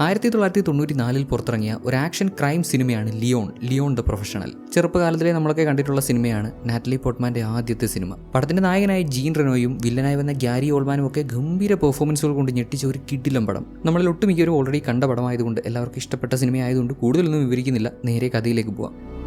ആയിരത്തി തൊള്ളായിരത്തി തൊണ്ണൂറ്റി നാലിൽ പുറത്തിറങ്ങിയ ഒരു ആക്ഷൻ ക്രൈം സിനിമയാണ് ലിയോൺ ലിയോൺ ദ പ്രൊഫഷണൽ. ചെറുപ്പകാലത്തിലെ നമ്മളൊക്കെ കണ്ടിട്ടുള്ള സിനിമയാണ് നാറ്റലി പോട്ട്മാന്റെ ആദ്യത്തെ സിനിമ. പടത്തിന്റെ നായകനായ ജീൻ റെനോയും വില്ലനായി വന്ന ഗ്യാരി ഓൾമാനും ഒക്കെ ഗംഭീര പെർഫോമൻസുകൾ കൊണ്ട് ഞെട്ടിച്ച ഒരു കിഡിലം പടം. നമ്മളിൽ ഒട്ടുമിക്കവരും ഓൾറെഡി കണ്ട പടമായതുകൊണ്ട് എല്ലാവർക്കും ഇഷ്ടപ്പെട്ട സിനിമയായതുകൊണ്ട് കൂടുതലൊന്നും വിവരിക്കുന്നില്ല. നേരെ കഥയിലേക്ക് പോവാം.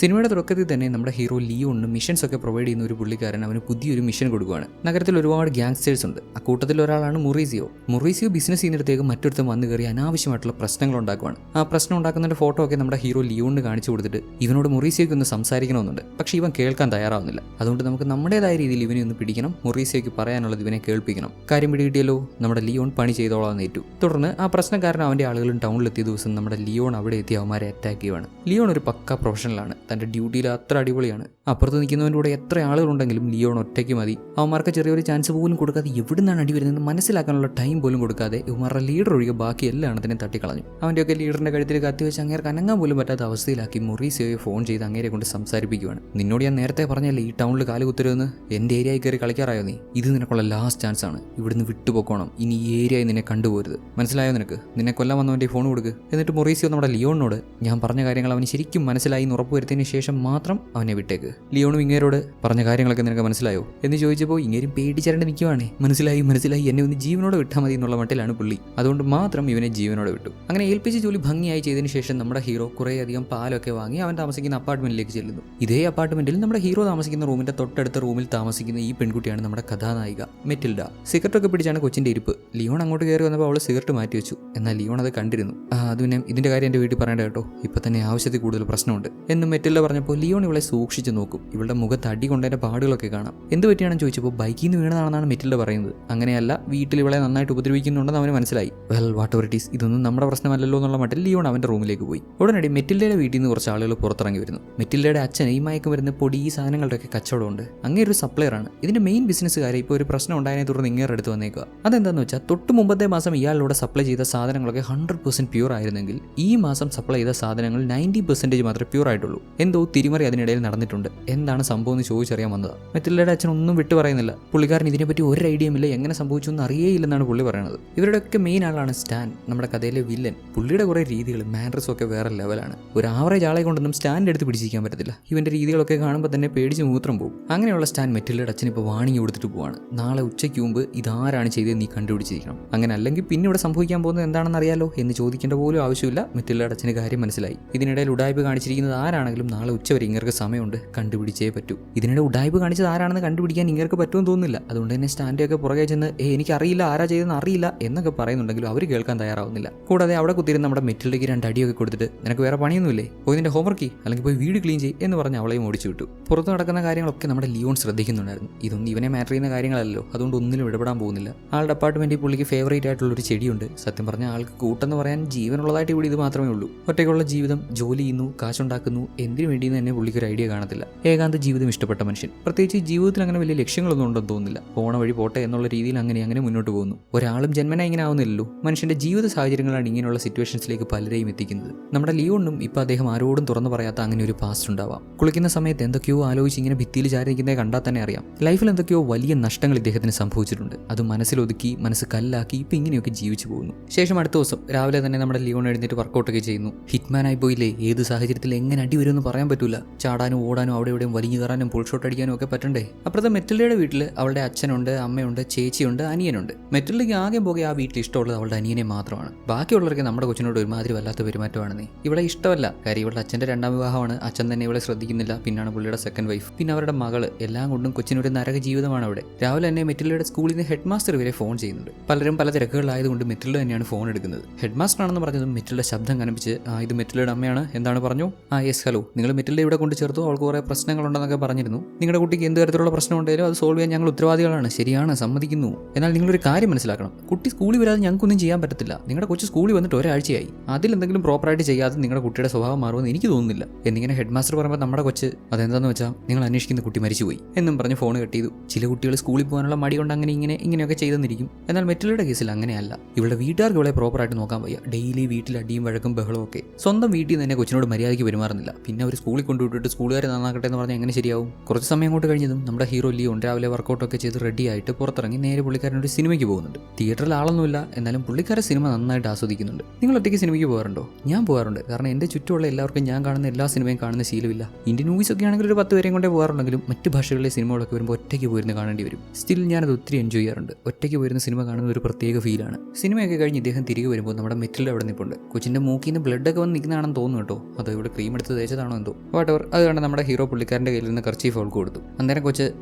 സിനിമയുടെ തുടക്കത്തിൽ തന്നെ നമ്മുടെ ഹീറോ ലിയോണിന് മിഷൻസ് ഒക്കെ പ്രൊവൈഡ് ചെയ്യുന്ന ഒരു പുള്ളിക്കാരൻ അവന് പുതിയൊരു മിഷൻ കൊടുക്കുകയാണ് നഗരത്തിൽ ഒരുപാട് ഗ്യാങ്സ്റ്റേഴ്സ് ഉണ്ട്. ആ കൂട്ടത്തിൽ ഒരാളാണ് മുറീസിയോ. മുറീസിയോ ബിസിനസ് ചെയ്യുന്നിടത്തേക്ക് മറ്റൊരുത്തം വന്നു കയറി അനാവശ്യമായിട്ടുള്ള പ്രശ്നങ്ങൾ ഉണ്ടാക്കുവാണ് ആ പ്രശ്നം ഉണ്ടാക്കുന്നതിന്റെ ഫോട്ടോ ഒക്കെ നമ്മുടെ ഹീറോ ലിയോണിന് കാണിച്ചു കൊടുത്തിട്ട് ഇവനോട് മുറീസിയോയ്ക്ക് ഒന്ന് സംസാരിക്കണമെന്നുണ്ട്. പക്ഷെ ഇവൻ കേൾക്കാൻ തയ്യാറാവുന്നില്ല. അതുകൊണ്ട് നമുക്ക് നമ്മുടേതായ രീതിയിൽ ഇവനെ ഒന്ന് പിടിക്കണം മുറീസിയോയ്ക്ക് പറയാനുള്ളത് ഇവനെ കേൾപ്പിക്കണം. കാര്യം പിടികിട്ടിയല്ലോ നമ്മുടെ ലിയോൺ പണി ചെയ്തോളാം ഏറ്റു. തുടർന്ന് ആ പ്രശ്നം കാരണം അവന്റെ ആളുകളും ടൗണിലെത്തിയ ദിവസം നമ്മുടെ ലിയോൺ അവിടെ എത്തി അവന്മാരെ അറ്റാക്ക് ചെയ്യുവാണ്. ലിയോൺ ഒരു പക്ക പ്രൊഫഷണലാണ് തന്റെ ഡ്യൂട്ടിയിൽ അത്ര അടിപൊളിയാണ്. അപ്പുറത്ത് നിൽക്കുന്നവന്റെ കൂടെ എത്ര ആളുകളുണ്ടെങ്കിലും ലിയോൺ ഒറ്റയ്ക്ക് മതി. അവന്മാർക്ക് ചെറിയൊരു ചാൻസ് പോലും കൊടുക്കാതെ എവിടുന്നാണ് അടി വരുന്നത് മനസ്സിലാക്കാനുള്ള ടൈം പോലും കൊടുക്കാതെ ഇവന്മാരുടെ ലീഡർ ഒഴികെ ബാക്കി എല്ലാ എണ്ണത്തിനും തട്ടിക്കളഞ്ഞു. അവന്റെയൊക്കെ ലീഡറിന്റെ കഴുത്തിൽ കത്തി വെച്ച് അങ്ങേർക്ക് അനങ്ങാൻ പോലും പറ്റാത്ത അവസ്ഥയിലാക്കി മൊറീസിയോയെ ഫോൺ ചെയ്ത് അങ്ങേരെ കൊണ്ട് സംസാരിപ്പിക്കുകയാണ് നിന്നോട് ഞാൻ നേരത്തെ പറഞ്ഞല്ലേ ഈ ടൗണിൽ കാൽ കുത്തരുതെന്ന്? എന്റെ ഏരിയയിൽ കയറി കളിക്കാറായോ നീ? ഇത് നിനക്കുള്ള ലാസ്റ്റ് ചാൻസ് ആണ്. ഇവിടുന്ന് വിട്ടുപോക്കോണം. ഇനി ഈ ഏരിയയിൽ നിന്നെ കണ്ടുപോരുത് മനസ്സിലായോ നിനക്ക്? നിന്നെ കൊല്ലാൻ വന്നവന്റെ ഫോൺ കൊടുക്ക്. എന്നിട്ട് മൊറീസിയോ നമ്മുടെ ലിയോണിനോട് ഞാൻ പറഞ്ഞ കാര്യങ്ങൾ അവന് ശരിക്കും മനസ്സിലായി എന്ന് ഉറപ്പുവരുത്തിയതിന് ശേഷം മാത്രം അവനെ വിട്ടേക്ക്. ലിയോണും ഇങ്ങേരോട് പറഞ്ഞ കാര്യങ്ങളൊക്കെ നിനക്ക് മനസ്സിലായോ? എന്ന് ചോദിച്ചപ്പോൾ ഇങ്ങേരും പേടിച്ചരണ്ട് നിൽക്കുവാണേ മനസ്സിലായി മനസ്സിലായി. എന്നെ ഒന്ന് ജീവനോടെ വിട്ടാൽ മതി എന്നുള്ള മട്ടിലാണ് പുള്ളി. അതുകൊണ്ട് മാത്രം ഇവനെ ജീവനോടെ വിട്ടു. അങ്ങനെ ഏൽപ്പിച്ച ജോലി ഭംഗിയായി ചെയ്തതിന് ശേഷം നമ്മുടെ ഹീറോ കുറേയധികം പാലൊക്കെ വാങ്ങി അവൻ താമസിക്കുന്ന അപ്പാർട്ട്മെന്റിലേക്ക് ചെല്ലുന്നു. ഇതേ അപ്പാർട്ട്മെന്റിൽ നമ്മുടെ ഹീറോ താമസിക്കുന്ന റൂമിന്റെ തൊട്ടടുത്ത റൂമിൽ താമസിക്കുന്ന ഈ പെൺകുട്ടിയാണ് നമ്മുടെ കഥാനായിക മെറ്റിൽഡ. സിഗരറ്റൊക്കെ പിടിച്ചാണ് കൊച്ചിന്റെ ഇരിപ്പ്. ലിയോൺ അങ്ങോട്ട് കയറി വന്നപ്പോൾ അവൾ സിഗരറ്റ് മാറ്റി വെച്ചു. എന്നാൽ ലിയോൺ അത് കണ്ടിരുന്നു. അത് പിന്നെ ഇതിന്റെ കാര്യം എന്റെ വീട്ടിൽ പറയേണ്ട കേട്ടോ. ഇപ്പൊ തന്നെ ആവശ്യത്തിൽ കൂടുതൽ പ്രശ്നമുണ്ട്. എന്നും മെറ്റിൽഡ പറഞ്ഞപ്പോൾ ലിയോൺ ഇവളെ സൂക്ഷിച്ചു നോക്കും. ഇവളുടെ മുഖത്ത് അടി കൊണ്ടതിന്റെ പാടുകളൊക്കെ കാണാം. എന്ത് പറ്റിയാണെന്ന് ചോദിച്ചപ്പോൾ ബൈക്കിൽ നിന്ന് വീണതാണെന്നാണ് മെറ്റിൽഡ പറയുന്നത്. അങ്ങനെയല്ല വീട്ടിൽ ഇവളെ നന്നായിട്ട് ഉപദ്രവിക്കുന്നുണ്ടെന്ന് അവന് മനസ്സിലായി. Well whatever it is. ഇതൊന്നും നമ്മുടെ പ്രശ്നമല്ലല്ലോ എന്നുള്ള മട്ടിൽ ലിയോൺ അവന്റെ റൂമിലേക്ക് പോയി. ഉടനടി മെറ്റിൽഡയുടെ വീട്ടിൽ നിന്ന് കുറച്ച് ആളുകൾ പുറത്തിറങ്ങി വരുന്നു. മെറ്റിൽഡയുടെ അച്ഛൻ ഈ മയക്കം വരുന്ന പൊടി ഈ സാധനങ്ങളുടെയൊക്കെ കച്ചവടമുണ്ട്. അങ്ങനെ ഒരു സപ്ലയർ ആണ്. ഇതിന്റെ മെയിൻ ബിസിനസ്സുകാരെ ഇപ്പോൾ ഒരു പ്രശ്നം ഉണ്ടായതിനെ തുടർന്ന് ഇങ്ങേറെ അടുത്ത് വന്നേക്കുക. അതെന്താന്ന് വെച്ചാൽ തൊട്ട് മുമ്പത്തെ മാസം ഇയാളിലൂടെ സപ്ലൈ ചെയ്ത സാധനങ്ങളൊക്കെ ഹൺഡ്രഡ് പെർസെന്റ് പ്യൂർ ആയിരുന്നെങ്കിൽ ഈ മാസം സപ്ലൈ ചെയ്ത സാധനങ്ങൾ നയന്റി പെർസെന്റേജ് മാത്രമേ പ്യൂർ ആയിട്ടുള്ളൂ. എന്തോ തിരിമറി അതിനിടയിൽ നടന്നിട്ടുണ്ട്. എന്താണ് സംഭവം എന്ന് ചോദിച്ചറിയാൻ വന്നത്. മെത്തിലയുടെ അച്ഛൻ ഒന്നും വിട്ടു പറയുന്നില്ല. പുള്ളിക്കാരൻ ഇതിനെപ്പറ്റി ഒരു ഐഡിയയും ഇല്ല. എങ്ങനെ സംഭവിച്ചു എന്ന് അറിയേയില്ലെന്നാണ് പുള്ളി പറയുന്നത് ഇവരുടെയൊക്കെ മെയിൻ ആളാണ് സ്റ്റാൻ. നമ്മുടെ കഥയിലെ വില്ലൻ പുള്ളിയുടെ കുറേ രീതികൾ മാനറസും ഒക്കെ വേറെ ലെവലാണ് ഒരു ആവറേജ് ആളെ കൊണ്ടൊന്നും സ്റ്റാൻഡ് എടുത്ത് പിടിച്ചിരിക്കാൻ പറ്റത്തില്ല. ഇവന്റെ രീതികളൊക്കെ കാണുമ്പോൾ തന്നെ പേടിച്ച് മൂത്രം പോകും. അങ്ങനെയുള്ള സ്റ്റാൻ മെറ്റിലയുടെ അച്ഛൻ ഇപ്പോൾ വാണിംഗ് കൊടുത്തിട്ട് പോവാണ്. നാളെ ഉച്ചയ്ക്ക് മുമ്പ് ഇതാരാണ് ചെയ്തത് നീ കണ്ടുപിടിച്ചിരിക്കണം. അങ്ങനെ അല്ലെങ്കിൽ പിന്നെ ഇവിടെ സംഭവിക്കാൻ പോകുന്നത് എന്താണെന്ന് അറിയാലോ എന്ന് ചോദിക്കേണ്ട പോലും ആവശ്യമില്ല. മെറ്റിലയുടെ അച്ഛന് കാര്യം മനസ്സിലായി. ഇതിനിടയിൽ ഉടായ്പ കാണിച്ചിരിക്കുന്നത് ആരാണെങ്കിലും നാളെ ഉച്ചവരെ ഇങ്ങർക്ക് സമയമുണ്ട് കണ്ടുപിടിച്ചേ പറ്റൂ. ഇതിനിടെ ഉടായ്പ കാണിച്ചത് ആരാണെന്ന് കണ്ടുപിടിക്കാൻ ഇങ്ങർക്ക് പറ്റുമെന്ന് തോന്നുന്നില്ല. അതുകൊണ്ട് തന്നെ സ്റ്റാൻഡൊക്കെ പുറകെ ചെന്ന് ഏ എനിക്ക് അറിയില്ല ആരാ ചെയ്തെന്ന് അറിയില്ല എന്നൊക്കെ പറയുന്നുണ്ടെങ്കിലും അവർ കേൾക്കാൻ തയ്യാറാവുന്നില്ല. കൂടാതെ അവിടെ കുത്തിരുന്ന് നമ്മുടെ മെറ്റിലേക്ക് രണ്ട് അടിയൊക്കെ കൊടുത്തിട്ട് നിനക്ക് വേറെ പണിയൊന്നുമില്ലേ? പോയി നിന്റെ ഹോംവർക്ക് അല്ലെങ്കിൽ പോയി വീട് ക്ലീൻ ചെയ്യ് എന്ന് പറഞ്ഞ് അവളെയും ഓടിച്ചു വിട്ടു. പുറത്ത് നടക്കുന്ന കാര്യങ്ങളൊക്കെ നമ്മുടെ ലിയോൺ ശ്രദ്ധിക്കുന്നുണ്ടായിരുന്നു. ഇതൊന്നും ഇവനെ മാറ്റർ ചെയ്യുന്ന കാര്യങ്ങളല്ലോ അതുകൊണ്ട് ഒന്നിലും ഇടപെടാൻ പോകുന്നില്ല. ആളുടെ അപ്പാർട്ട്മെന്റിൽ പുള്ളിക്ക് ഫേവറേറ്റ് ആയിട്ടുള്ള ഒരു ചെടിയുണ്ട്. സത്യം പറഞ്ഞാൽ ആൾക്ക് കൂട്ടെന്ന് പറയാൻ ജീവനുള്ളതായിട്ട് ഇവിടെ ഇത് മാത്രമേ ഉള്ളൂ. ഒറ്റയ്ക്കുള്ള ജീവിതം ജോലി ചെയ്യുന്നു കാശുണ്ടാക്കുന്നു എന്തിനു വേണ്ടിയെന്ന് തന്നെ പുള്ളിക്ക് ഒരു ഐഡിയ കാണത്തില്ല. ഏകാന്ത ജീവിതം ഇഷ്ടപ്പെട്ട മനുഷ്യൻ. പ്രത്യേകിച്ച് ജീവിതത്തിൽ അങ്ങനെ വലിയ ലക്ഷ്യങ്ങളൊന്നും ഉണ്ടെന്ന് തോന്നുന്നില്ല. പോണ വഴി പോട്ടെ എന്നുള്ള രീതിയിൽ അങ്ങനെ അങ്ങനെ മുന്നോട്ട് പോകുന്നു. ഒരാളും ജന്മന ഇങ്ങനെ ആവുന്നില്ലല്ലോ. മനുഷ്യന്റെ ജീവിത സാഹചര്യങ്ങളാണ് ഇങ്ങനെയുള്ള സിറ്റുവേഷൻസിലേക്ക് പലരെയും എത്തിക്കുന്നത്. നമ്മുടെ ലിയോണും ഇപ്പൊ അദ്ദേഹം ആരോടും തുറന്നു പറയാത്ത അങ്ങനെ ഒരു പാസ്റ്റ് ഉണ്ടാവാം. കുളിക്കുന്ന സമയത്ത് എന്തൊക്കെയോ ആലോചിച്ച് ഇങ്ങനെ ഭിത്തിയിൽ ചാരിക്കുന്നതേ കണ്ടാൽ തന്നെ അറിയാം. ലൈഫിൽ എന്തൊക്കെയോ വലിയ നഷ്ടങ്ങൾ ഇദ്ദേഹത്തിന് സംഭവിച്ചിട്ടുണ്ട്. അത് മനസ്സിലൊതുക്കി മനസ്സ് കല്ലാക്കി ഇപ്പൊ ഇങ്ങനെയൊക്കെ ജീവിച്ചു പോകുന്നു. ശേഷം അടുത്ത ദിവസം രാവിലെ തന്നെ നമ്മുടെ ലിയോൺ എഴുന്നേറ്റ് വർക്കൗട്ടൊക്കെ ചെയ്യുന്നു. ഹിറ്റ്മാൻ ആയി പോയില്ലേ? ഏത് സാഹചര്യത്തിൽ എങ്ങനെ അടി വരുമെന്ന് പറയാൻ പറ്റൂല. ചാടാനും ഓടാനും അവിടെ ഇവിടെയും വലിഞ്ഞു കയറാനും പുൾഷോട്ട് അടിക്കാനും ഒക്കെ പറ്റണ്ടേ? അപ്പുറത്തെ മെറ്റിലയുടെ വീട്ടിൽ അവളുടെ അച്ഛനുണ്ട് അമ്മയുണ്ട് ചേച്ചിയുണ്ട് അനിയനുണ്ട്. മെറ്റിലേക്ക് ആകെ പോകെ ആ വീട്ടിൽ ഇഷ്ടമുള്ളത് അവളുടെ അനിയനെ മാത്രമാണ്. ബാക്കിയുള്ളവർക്ക് നമ്മുടെ കൊച്ചിനോട് ഒരുമാതിരി വല്ലാത്ത പെരുമാറ്റമാണ് നീ ഇവിടെ ഇഷ്ടമല്ല. കാര്യം ഇവളുടെ അച്ഛന്റെ രണ്ടാം വിവാഹമാണ്. അച്ഛൻ തന്നെ ഇവളെ ശ്രദ്ധിക്കുന്നില്ല. പിന്നാണ് പുള്ളിയുടെ സെക്കൻഡ് വൈഫ് പിന്നെ അവരുടെ മകൾ. എല്ലാം കൊണ്ടും കൊച്ചിനൊരു നരക ജീവിതമാണ് അവിടെ. രാവിലെ തന്നെ മെറ്റിലയുടെ സ്കൂളിൽ നിന്ന് ഹെഡ് മാസ്റ്റർ ഇവരെ ഫോൺ ചെയ്യുന്നുണ്ട്. പലരും പല തിരക്കുകളായതുകൊണ്ട് മെറ്റിൽഡ തന്നെയാണ് ഫോൺ എടുക്കുന്നത്. ഹെഡ് മാസ്റ്റർ ആണെന്ന് പറഞ്ഞതും മെറ്റിലയുടെ ശബ്ദം കനപ്പിച്ച് ഇത് മെറ്റിലയുടെ അമ്മയാണ്. എന്താണ് പറഞ്ഞു? ആ യെസ് ഹലോ നിങ്ങൾ മെറ്റിൽഡ ഇവിടെ കൊണ്ട് ചേർത്തു അവൾക്ക് കുറേ പ്രശ്നങ്ങളുണ്ടെന്നൊക്കെ പറഞ്ഞിരുന്നു. നിങ്ങളുടെ കുട്ടിക്ക് എന്ത് തരത്തിലുള്ള പ്രശ്നം ഉണ്ടെങ്കിലും അത് സോൾവ് ചെയ്യാൻ ഞങ്ങൾ ഉത്തരവാദികളാണ്. ശരിയാണ് സമ്മതിക്കുന്നു. എന്നാൽ നിങ്ങളൊരു കാര്യം മനസ്സിലാക്കണം. കുട്ടി സ്കൂളിൽ വരാതെ ഞങ്ങൾക്കൊന്നും ചെയ്യാൻ പറ്റത്തില്ല. നിങ്ങളുടെ കൊച്ചു സ്കൂളിൽ വന്നിട്ട് ഒരാഴ്ചയായി. അതിലെന്തെങ്കിലും പ്രോപ്പറായിട്ട് ചെയ്യാതെ നിങ്ങളുടെ കുട്ടിയുടെ സ്വഭാവം മാറുമെന്ന് എനിക്ക് തോന്നുന്നില്ല. എന്നിങ്ങനെ ഹെഡ് മാസ്റ്റർ പറയുമ്പോൾ നമ്മുടെ കൊച്ച് അതെന്താന്ന് വെച്ചാൽ നിങ്ങൾ അന്വേഷിക്കുന്ന കുട്ടി മരിച്ചുപോയി. എന്നും പറഞ്ഞ് ഫോൺ കട്ട് ചെയ്തു. ചില കുട്ടികൾ സ്കൂളിൽ പോകാനുള്ള മടി കൊണ്ട് അങ്ങനെ ഇങ്ങനെ ഇങ്ങനെയൊക്കെ ചെയ്തെന്നിരിക്കും. എന്നാൽ മെറ്റലുടെ കേസിൽ അങ്ങനെയല്ല. ഇവളുടെ വീട്ടുകാർക്ക് ഇവളെ പ്രോപ്പറായിട്ട് നോക്കാൻ വയ്യ. ഡെയിലി വീട്ടിൽ അടിയും വഴക്കും ബഹളവും ഒക്കെ. സ്വന്തം വീട്ടിൽ നിന്ന് തന്നെ കൊച്ചിനോട് മര്യാദയ്ക്ക് പെരുമാറുന്നില്ല. പിന്നെ നിന്നെ ഒരു സ്കൂളിൽ കൊണ്ടുവിട്ടിട്ട് സ്കൂളുകാരെ നന്നാക്കട്ടെ എന്ന് പറഞ്ഞാൽ എങ്ങനെ ശരിയാവും? കുറച്ച് സമയം അങ്ങോട്ട് കഴിഞ്ഞതും നമ്മുടെ ഹീറോ ലിയോൺ രാവിലെ വർക്കൗട്ടൊക്കെ ചെയ്ത് റെഡി ആയിട്ട് പുറത്തിറങ്ങി നേരെ പുള്ളിക്കാരൻ ഒരു സിനിമയ്ക്ക് പോകുന്നുണ്ട്. തിയേറ്ററിൽ ആളൊന്നുമില്ല എന്നാലും പുള്ളിക്കാരെ സിനിമ നന്നായിട്ട് ആസ്വദിക്കുന്നുണ്ട്. നിങ്ങൾ ഒറ്റയ്ക്ക് സിനിമയ്ക്ക് പോകാറുണ്ടോ? ഞാൻ പോകാറുണ്ട് കാരണം എന്റെ ചുറ്റുമുള്ള എല്ലാവർക്കും ഞാൻ കാണുന്ന എല്ലാ സിനിമയും കാണുന്ന ശീലമില്ല. ഇന്ത്യൻ മൂവീസ് ഒക്കെ ആണെങ്കിൽ ഒരു പത്ത് പേരെയും കൊണ്ടേ പോകാറുണ്ടെങ്കിലും മറ്റ് ഭാഷകളിലെ സിനിമകളൊക്കെ വരുമ്പോൾ ഒറ്റയ്ക്ക് പോയിരുന്ന് കാണേണ്ടി വരും. സ്റ്റിൽ ഞാനത് ഒത്തിരി എൻജോയ് ചെയ്യാറുണ്ട്. ഒറ്റയ്ക്ക് പോയിരുന്ന സിനിമ കാണുന്ന ഒരു പ്രത്യേക ഫീലാണ് സിനിമയൊക്കെ കഴിഞ്ഞ് ഇദ്ദേഹം തിരികെ വരുമ്പോൾ നമ്മുടെ മെറ്റിൽ അവിടെ നിൽപ്പുണ്ട്. കൊച്ചിന്റെ മൂക്കിൽ നിന്ന് ബ്ലഡ് ഒക്കെ വന്ന് നിൽക്കുന്നതാണെന്ന് തോന്നുന്നു കേട്ടോ. അതോ ഇവിടെ ക്രീം എടുത്ത് തേച്ചതാണോ എന്തോ. വാട്ടവർ അത് കണ്ട് നമ്മുടെ ഹീറോ പുള്ളിക്കാരന്റെ കയ്യിൽ നിന്ന് കർച്ചീഫ് അവൾക്ക് കൊടുത്തു. അന്നേരം കൊച്ച്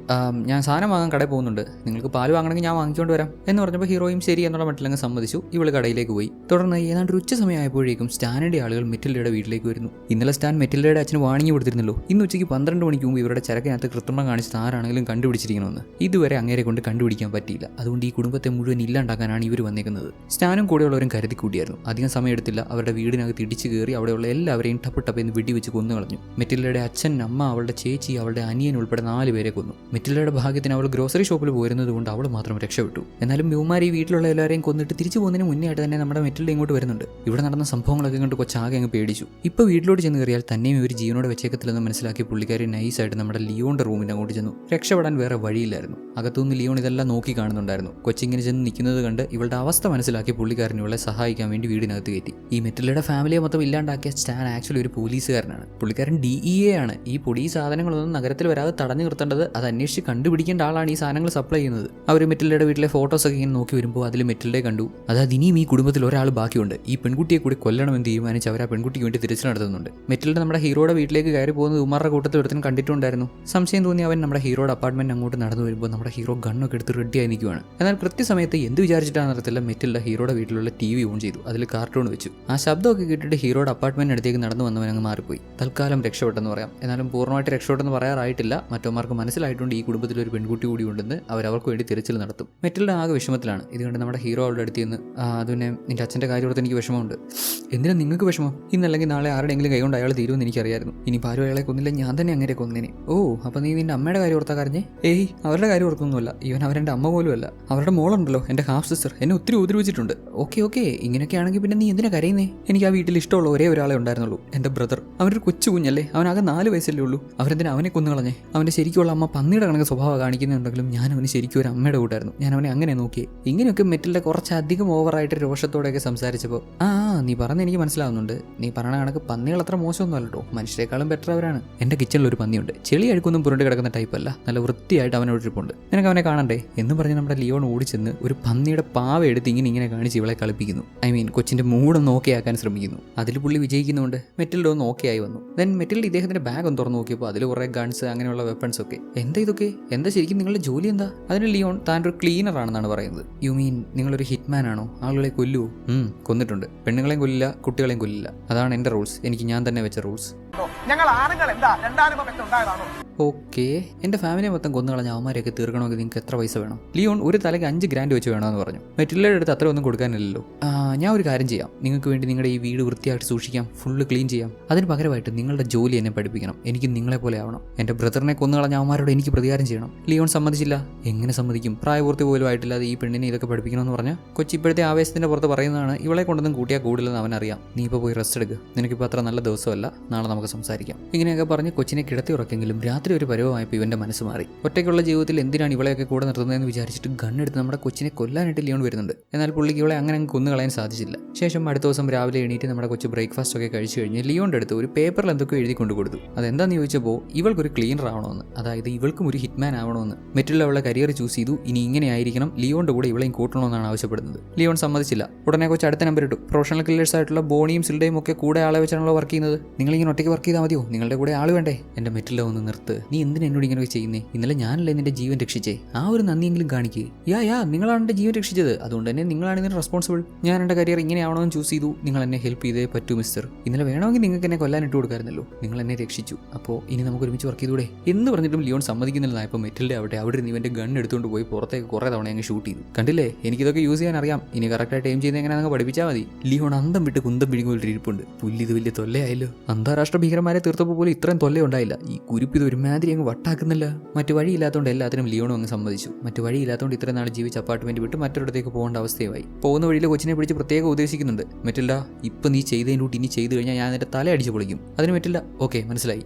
ഞാൻ സാധനം വാങ്ങാൻ കടയിൽ പോകുന്നുണ്ട്. നിങ്ങൾക്ക് പാൽ വാങ്ങണമെങ്കിൽ ഞാൻ വാങ്ങിക്കൊണ്ട് വരാം. എന്ന് പറഞ്ഞപ്പോൾ ഹീറോയും ശരി എന്നുള്ള മട്ടിലങ്ങ് സമ്മതിച്ചു. ഇവൾ കടയിലേക്ക് പോയി. തുടർന്ന് ഏതാണ്ട് ഉച്ച സമയമായപ്പോഴേക്കും സ്റ്റാനിന്റെ ആളുകൾ മെറ്റിലയുടെ വീട്ടിലേക്ക് വരുന്നു. ഇന്നലെ സ്റ്റാൻ മെറ്റിലയുടെ അച്ഛന് വാണിങ്ങി കൊടുത്തിരുന്നല്ലോ. ഇന്ന് ഉച്ചയ്ക്ക് പന്ത്രണ്ട് മണിക്ക് മുമ്പ് ഇവരുടെ ചരക്കിനകത്ത് കൃത്രിമം കാണിച്ച് ആരാണെങ്കിലും കണ്ടുപിടിച്ചിരിക്കണമെന്ന്. ഇതുവരെ അങ്ങേരെ കൊണ്ട് കണ്ടുപിടിക്കാൻ പറ്റിയില്ല. അതുകൊണ്ട് ഈ കുടുംബത്തെ മുഴുവൻ ഇല്ലാണ്ടാക്കാനാണ് ഇവർ വന്നേക്കുന്നത്. സ്റ്റാനും കൂടെയുള്ളവരും കരുതി കൂടിയായിരുന്നു അധികം സമയം എടുത്തില്ല അവരുടെ വീടിനകത്ത് ഇടിച്ചു കയറി അവിടെയുള്ള എല്ലാവരെയും ടപ്പ് ടപ്പെന്ന് വെടിവെച്ച് കൊന്നു കളഞ്ഞു. മെറ്റിലയുടെ അച്ഛൻ അമ്മ അവളുടെ ചേച്ചി അവളുടെ അനിയൻ ഉൾപ്പെടെ നാല് പേരെ കൊന്നു. മെറ്റിലയുടെ ഭാഗ്യത്തിന് അവൾ ഗ്രോസറി ഷോപ്പിൽ പോയിരുന്നത് കൊണ്ട് അവൾ മാത്രം രക്ഷപ്പെട്ടു. എന്നാലും ബ്യൂമാർ ഈ വീട്ടിലുള്ള എല്ലാവരെയും കൊന്നിട്ട് തിരിച്ചു പോകുന്നതിന് മുന്നേ ആയിട്ട് തന്നെ നമ്മുടെ മെറ്റിൽഡ ഇങ്ങോട്ട് വരുന്നുണ്ട്. ഇവിടെ നടന്ന സംഭവങ്ങളൊക്കെ കണ്ട് കൊച്ചാകെ അങ്ങ് പേടിച്ചു. ഇപ്പോൾ വീട്ടിലോട്ട് ചെന്ന് കയറിയാൽ തന്നെയും ഇവർ ജീവനോട് വെച്ചേക്കത്തില്ലെന്ന് മനസ്സിലാക്കി പുള്ളിക്കാരി നൈസായിട്ട് നമ്മുടെ ലിയോന്റെ റൂമിന്റെ അങ്ങോട്ട് ചെന്നു. രക്ഷപ്പെടാൻ വേറെ വഴിയില്ലായിരുന്നു. അകത്തുനിന്ന് ലിയോൺ ഇതെല്ലാം നോക്കി കാണുന്നുണ്ടായിരുന്നു. കൊച്ചിങ്ങനെ ചെന്ന് നിൽക്കുന്നത് കണ്ട് ഇവളുടെ അവസ്ഥ മനസ്സിലാക്കി പുള്ളിക്കാരൻ ഇവളെ സഹായിക്കാൻ വേണ്ടി വീടിനകത്ത് കയറ്റി. ഈ മെറ്റിലയുടെ ഫാമിലിയെ മൊത്തം ഇല്ലാണ്ടാക്കിയ സ്റ്റാൻ ആക്ച്വലി ഒരു പോലീസുകാരനാണ്. പുള്ളിക്കാരൻ ഡി ഇ എ ആണ്. ഈ പൊടി സാധനങ്ങളൊന്നും നഗരത്തിൽ വരാതെ തടഞ്ഞു നിർത്തേണ്ടത് അത് അന്വേഷിച്ച് കണ്ടുപിടിക്കേണ്ട ആളാണ് ഈ സാധനങ്ങൾ സപ്ലൈ ചെയ്യുന്നത്. അവർ മെറ്റിലയുടെ വീട്ടിലെ ഫോട്ടോസ് ഒക്കെ ഇങ്ങനെ നോക്കി വരുമ്പോൾ അതിൽ മെറ്റിലെ കണ്ടു. അതായത് ഇനിയും ഈ കുടുംബത്തിൽ ഒരാൾ ബാക്കിയുണ്ട്. ഈ പെൺകുട്ടിയെ കൂടി കൊല്ലണമെന്ന് തീരുമാനിച്ച് അവർ ആ പെൺകുട്ടിക്ക് വേണ്ടി തിരിച്ചു നടത്തുന്നുണ്ട്. മെറ്റിൽഡ നമ്മുടെ ഹീറോയുടെ വീട്ടിലേക്ക് കയറി പോകുന്നത് ഉമാറുടെ കൂട്ടത്തിൽ ഒരുത്തൻ കണ്ടിട്ടുണ്ടായിരുന്നു. സംശയം തോന്നി അവൻ നമ്മുടെ ഹീറോയുടെ അപ്പാർട്ട്മെന്റ് അങ്ങോട്ട് നടന്നു വരുമ്പോൾ നമ്മുടെ ഹീറോ ഗണ്ണൊക്കെ എടുത്ത് റെഡിയായി നിൽക്കുകയാണ് എന്നാൽ കൃത്യസമയത്ത് എന്ത് വിചാരിച്ചിട്ടാണ് നടത്തില്ല മെറ്റിൽഡ ഹീറോയുടെ വീട്ടിലുള്ള ടി വി ഓൺ ചെയ്തു. അതിൽ കാർട്ടൂൺ വെച്ചു. ആ ശബ്ദമൊക്കെ കേട്ടിട്ട് ഹീറോയുടെ അപ്പാർട്ട്മെന്റ് അടുത്തേക്ക് നടന്നു വന്നവൻ അങ്ങ് മാറിപ്പോയി. തൽക്കാലം രക്ഷപ്പെട്ടെന്ന് പറയാം. എന്നാലും പൂർണമായിട്ട് രക്ഷപ്പെട്ടെന്ന് പറയാറായിട്ടില്ല. മറ്റോമാർക്ക് മനസ്സിലായിട്ടുണ്ട് ഈ കുടുംബത്തിൽ ഒരു പെൺകുട്ടി കൂടി ഉണ്ടെന്ന് അവർ അവർക്ക് വേണ്ടി തിരച്ചിൽ നടത്തും. മെറ്റിൽഡ ആകെ വിഷമത്തിലാണ്. ഇതുകൊണ്ട് നമ്മുടെ ഹീറോ അവളുടെ അടുത്ത് നിന്ന് അതുപിന്നെ നിന്റെ അച്ഛന്റെ കാര്യം ഓർത്ത് എനിക്ക് വിഷമമുണ്ട്. എന്തിനാ നിങ്ങൾക്ക് വിഷമം? ഇന്നല്ലെങ്കിൽ നാളെ ആരുടെയെങ്കിലും കൈകൊണ്ട് അയാൾ തീരുമെന്ന് എനിക്കറിയായിരുന്നു. ഇനി ഭാര്യ അയാളെ കൊന്നില്ല. ഞാൻ തന്നെ അങ്ങനെ കൊന്നേനെ. ഓ അപ്പോൾ നീ നിന്റെ അമ്മയുടെ കാര്യം ഓർത്താ കരഞ്ഞേ? ഏയ് അവരുടെ കാര്യം ഓർത്തൊന്നുമല്ല. ഇവൻ അവരെന്റെ അമ്മ പോലുമല്ല. അവരുടെ മോളുണ്ടല്ലോ എന്റെ ഹാഫ് സിസ്റ്റർ. എന്നെ ഒത്തിരി ഉപദ്രവിച്ചിട്ടുണ്ട്. Okay okay. ഇങ്ങനെയൊക്കെ ആണെങ്കിൽ പിന്നെ നീ എന്തിനാ കരയുന്നേ? എനിക്ക് ആ വീട്ടിൽ ഇഷ്ടമുള്ള ഒരേ ഒരാളെ ഉണ്ടായിരുന്നുള്ളൂ എന്റെ ബ്രദർ. അവനൊരു കൊച്ചു കുഞ്ഞല്ലേ? അവനാകെ നാല് വയസ്സല്ലേ ഉള്ളൂ. അവരെന്തിനാ അവനെ കൊന്നു കളഞ്ഞേ? അവന്റെ ശരിക്കുള്ള അമ്മ പന്നിയുടെ കണക്ക് സ്വഭാവം കാണിക്കുന്നുണ്ടെങ്കിലും ഞാൻ അവന് ശരിക്കും ഒരു അമ്മയുടെ കൂട്ടായിരുന്നു. ഞാൻ അവനെ അങ്ങനെ നോക്കിയേ. ഇങ്ങനെയൊക്കെ മെറ്റലിന്റെ കുറച്ചധികം ഓവറായിട്ട് രോഷത്തോടെയൊക്കെ സംസാരിച്ചപ്പോൾ ആ നീ പറഞ്ഞ എനിക്ക് മനസ്സിലാവുന്നുണ്ട്. നീ പറഞ്ഞ കണക്ക് പന്നികൾ അത്ര മോശമൊന്നും അല്ല കേട്ടോ മനുഷ്യരെക്കാളും ബെറ്റർ അവരാണ്. എന്റെ കിച്ചണിൽ ഒരു പന്നിയുണ്ട്. ചെളി അഴുക്കൊന്നും പുരണ്ട് കിടക്കുന്ന ടൈപ്പ് അല്ല. നല്ല വൃത്തിയായിട്ട് അവനോട് ഇരിപ്പുണ്ട്. നിനക്ക് അവനെ കാണണ്ടേ? എന്ന് പറഞ്ഞ് നമ്മുടെ ലിയോൺ ഓടിച്ചെന്ന് ഒരു പന്നിയുടെ പാവ എടുത്ത് ഇങ്ങനെ ഇങ്ങനെ കാണിച്ച് ഇവളെ കളിപ്പിക്കുന്നു. ഐ മീൻ കൊച്ചിന്റെ മൂടൊന്ന് ഓക്കെ ആക്കാൻ ശ്രമിക്കുന്നു. അതിൽ പുള്ളി വിജയിക്കുന്നുണ്ട്. മെറ്റലിന്റെ ഒന്ന് ഓക്കെ ആയി വന്നു. ദെൻ മെറ്റിൽ ഇദ്ദേഹത്തിന്റെ ബാഗ് ഒന്ന് തുറന്നു നോക്കിയപ്പോൾ അതിൽ കുറേ ഗൺസ് അങ്ങനെയുള്ള വെപ്പൺസ് ഒക്കെ. എന്താ ഇതൊക്കെ? എന്താ ശരിക്കും നിങ്ങളുടെ ജോലി എന്താ? അതിന് ലിയോൺ താൻ ഒരു ക്ലീനർ ആണെന്നാണ് പറയുന്നത്. യു മീൻ നിങ്ങളൊരു ഹിറ്റ്മാൻ ആണോ? ആളുകളെ കൊല്ലുവോ? കൊന്നിട്ടുണ്ട്. പെണ്ണുങ്ങളെയും കൊല്ലില്ല കുട്ടികളെയും കൊല്ലില്ല. അതാണ് എന്റെ റൂൾസ് എനിക്ക് ഞാൻ തന്നെ വെച്ച റൂൾസ് ഞങ്ങൾ ആണുങ്ങൾ എന്താ? രണ്ടാനുഭവം ഒക്കെ ഉണ്ടായതാണോ? ഓക്കെ. എന്റെ ഫാമിലി മൊത്തം കൊന്നു കളഞ്ഞ അവന്മാരെയൊക്കെ തീർക്കണമെങ്കിൽ നിങ്ങൾക്ക് എത്ര പൈസ വേണം? ലിയോൺ ഒരു തലയ്ക്ക് അഞ്ച് ഗ്രാൻഡ് വെച്ച് വേണമെന്ന് പറഞ്ഞു. മെറ്റിലയുടെ അടുത്ത് അത്ര ഒന്നും കൊടുക്കാനില്ലല്ലോ. ഞാൻ ഒരു കാര്യം ചെയ്യാം. നിങ്ങൾക്ക് വേണ്ടി നിങ്ങളുടെ ഈ വീട് വൃത്തിയായിട്ട് സൂക്ഷിക്കാം ഫുള്ള് ക്ലീൻ ചെയ്യാം. അതിന് പകരമായിട്ട് നിങ്ങളുടെ ജോലി എന്നെ പഠിപ്പിക്കണം. എനിക്ക് നിങ്ങളെ പോലെ ആവണം. എന്റെ ബ്രദറിനെ കൊന്നു കളഞ്ഞ അവന്മാരോട് എനിക്ക് പ്രതികാരം ചെയ്യണം. ലിയോൺ സമ്മതിച്ചില്ല. എങ്ങനെ സമ്മതിക്കും? പ്രായപൂർത്തി പോലും ആയിട്ടില്ലാതെ ഈ പെണ്ണിനെ ഇതൊക്കെ പഠിപ്പിക്കണമെന്ന് പറഞ്ഞാൽ കൊച്ചി ഇപ്പോഴത്തെ ആവേശത്തിന്റെ പുറത്ത് പറയുന്നതാണ് ഇവളെ കൊണ്ടൊന്നും കൂട്ടിയാൽ അവൻ അവനറിയാം. നീ ഇപ്പോൾ പോയി റെസ്റ്റ് എടുക്കുക നിനക്കിപ്പോൾ അത്ര നല്ല ദിവസമല്ല. നാളെ നമുക്ക് സംസാരിക്കാം. ഇങ്ങനെയൊക്കെ പറഞ്ഞ് കൊച്ചിനെ കിടത്തി ഉറക്കെങ്കിലും രാത്രി ഒരു പരവുമായപ്പോൾ ഇവന്റെ മനസ്സ് മാറി. ഒറ്റയ്ക്കുള്ള ജീവിതത്തിൽ എന്തിനാണ് ഇവളെയൊക്കെ കൂടെ നിർത്തുന്നതെന്ന് വിചാരിച്ചിട്ട് ഗണ്ണെടുത്ത് നമ്മുടെ കൊച്ചിനെ കൊല്ലാനായിട്ട് ലിയോൺ വരുന്നുണ്ട്. എന്നാൽ പുള്ളിക്ക് ഇവളെ അങ്ങനെ അങ്ങ് കൊന്നു കളയാൻ സാധിച്ചില്ല. ശേഷം അടുത്ത ദിവസം രാവിലെ എണീറ്റ് നമ്മുടെ കൊച്ചു ബ്രേക്ക്ഫാസ്റ്റ് ഒക്കെ കഴിച്ചു കഴിഞ്ഞ് ലിയോന്റെ അടുത്ത് ഒരു പേപ്പറിൽ എന്തൊക്കെ എഴുതി കൊണ്ടു കൊടുത്തു. അതെന്താന്ന് ചോദിച്ചപ്പോൾ ഇവൾക്കൊരു ക്ലീനർ ആവണമെന്ന്. അതായത് ഇവൾക്കും ഒരു ഹിറ്റ്മാൻ ആവണമെന്ന്. മറ്റുള്ള കരിയർ ചൂസ് ചെയ്തു. ഇനി ഇങ്ങനെ ആയിരിക്കണം ലിയോന്റെ കൂടെ ഇവളെയും കൂട്ടണമെന്നാണ് ആവശ്യപ്പെടുന്നത്. ലിയോൺ സമ്മതിച്ചില്ല. ഉടനെ കൊച്ചു അടുത്ത നമ്പർ ഇട്ടു. പ്രൊഫഷണൽ കില്ലേഴ്സ് ആയിട്ടുള്ള ബോണിയും സിൽഡയും ഒക്കെ കൂടെ ആളെ വെച്ചാണല്ലോ വർക്ക് ചെയ്യുന്നത്. നിങ്ങളിങ്ങനെ ഒറ്റയ്ക്ക് വർക്ക് ചെയ്താൽ മതിയോ? നിങ്ങളുടെ കൂടെ ആൾ വേണ്ടേ? എന്റെ മെറ്റിലൊന്ന് നിർത്ത്. നീ എന്തിനാ എന്നോട് ഇങ്ങനെ ചെയ്യുന്നേ? ഇന്നലെ ഞാനല്ലേ നിന്റെ ജീവൻ രക്ഷിച്ചേ? ആ ഒരു നന്ദിയെങ്കിലും കാണിക്കുക യാ യാ നിങ്ങളാണ് എന്റെ ജീവൻ രക്ഷിച്ചത്. അതുകൊണ്ട് തന്നെ നിങ്ങളാണ് ഇതിന് റെസ്പോൺസിബിൾ ഞാൻ എന്റെ കരിയർ ഇങ്ങനെ ആവണമെന്ന് ചൂസ് ചെയ്തു. നിങ്ങൾ എന്നെ ഹെൽപ്പ് ചെയ്തേ പറ്റൂ മിസ്റ്റർ ഇന്നലെ വേണമെങ്കിൽ നിങ്ങൾക്ക് എന്നെ കൊല്ലാൻ ഇട്ട് കൊടുക്കാമായിരുന്നല്ലോ. നിങ്ങൾ എന്നെ രക്ഷിച്ചു. അപ്പോൾ ഇനി നമുക്ക് ഒരുമിച്ച് വർക്ക് ചെയ്തൂടെ? എന്ന് പറഞ്ഞിട്ടും ലിയോൺ സമ്മതിക്കുന്നില്ലായപ്പോൾ മെറ്റലിന്റെ അവിടെ അവിടെ നിന്ന് ഇവന്റെ ഗൺ എടുത്തുകൊണ്ട് പോയി പുറത്തേക്ക് കുറേ തവണ അങ്ങ് ഷൂട്ട് ചെയ്തു. കണ്ടില്ലേ? എനിക്ക് ഇതൊക്കെ യൂസ് ചെയ്യാൻ അറിയാം. ഇനി കറക്റ്റായിട്ട് എയിം ചെയ്യുന്നത് എങ്ങനെയാണെന്ന് പഠിപ്പിച്ചാൽ മതി. ലിയോൺ അന്തം വിട്ട് കുന്തം പിടിങ്ങുമ്പോൾ ഇരിപ്പുണ്ട്. പുല്ല് ഇത് വലിയ തൊല്ലയായല്ലോ. അന്താരാഷ്ട്ര ഭീകരന്മാരെ തീർത്തപ്പോൾ പോലും ഇത്രയും തൊല്ലയുണ്ടായില്ല. ഈ കുരിപ്പ് ഒരു ഒരുമാതിരി അങ്ങ് വട്ടാക്കുന്നില്ല. മറ്റു വഴിയില്ലാത്തതുകൊണ്ട് എല്ലാത്തിനും ലിയോണും അങ്ങ് സമ്മതിച്ചു. മറ്റു വഴിയില്ലാത്തതുകൊണ്ട് ഇത്ര നാൾ ജീവിച്ച അപ്പാർട്ട്മെന്റ് വിട്ട് മറ്റൊരിടത്തേക്ക് പോകേണ്ട അവസ്ഥയുമായി. പോകുന്ന വഴിയിൽ കൊച്ചിനെ പിടിച്ച് പ്രത്യേകം ഉദ്ദേശിക്കുന്നുണ്ട്. മറ്റില്ല ഇപ്പം നീ ചെയ്തതിന്റെ കൂട്ടി ഇനി ചെയ്തു കഴിഞ്ഞാൽ ഞാൻ നിന്റെ തല അടിച്ച് പൊളിക്കും. അതിന് പറ്റില്ല ഓക്കെ മനസ്സിലായി.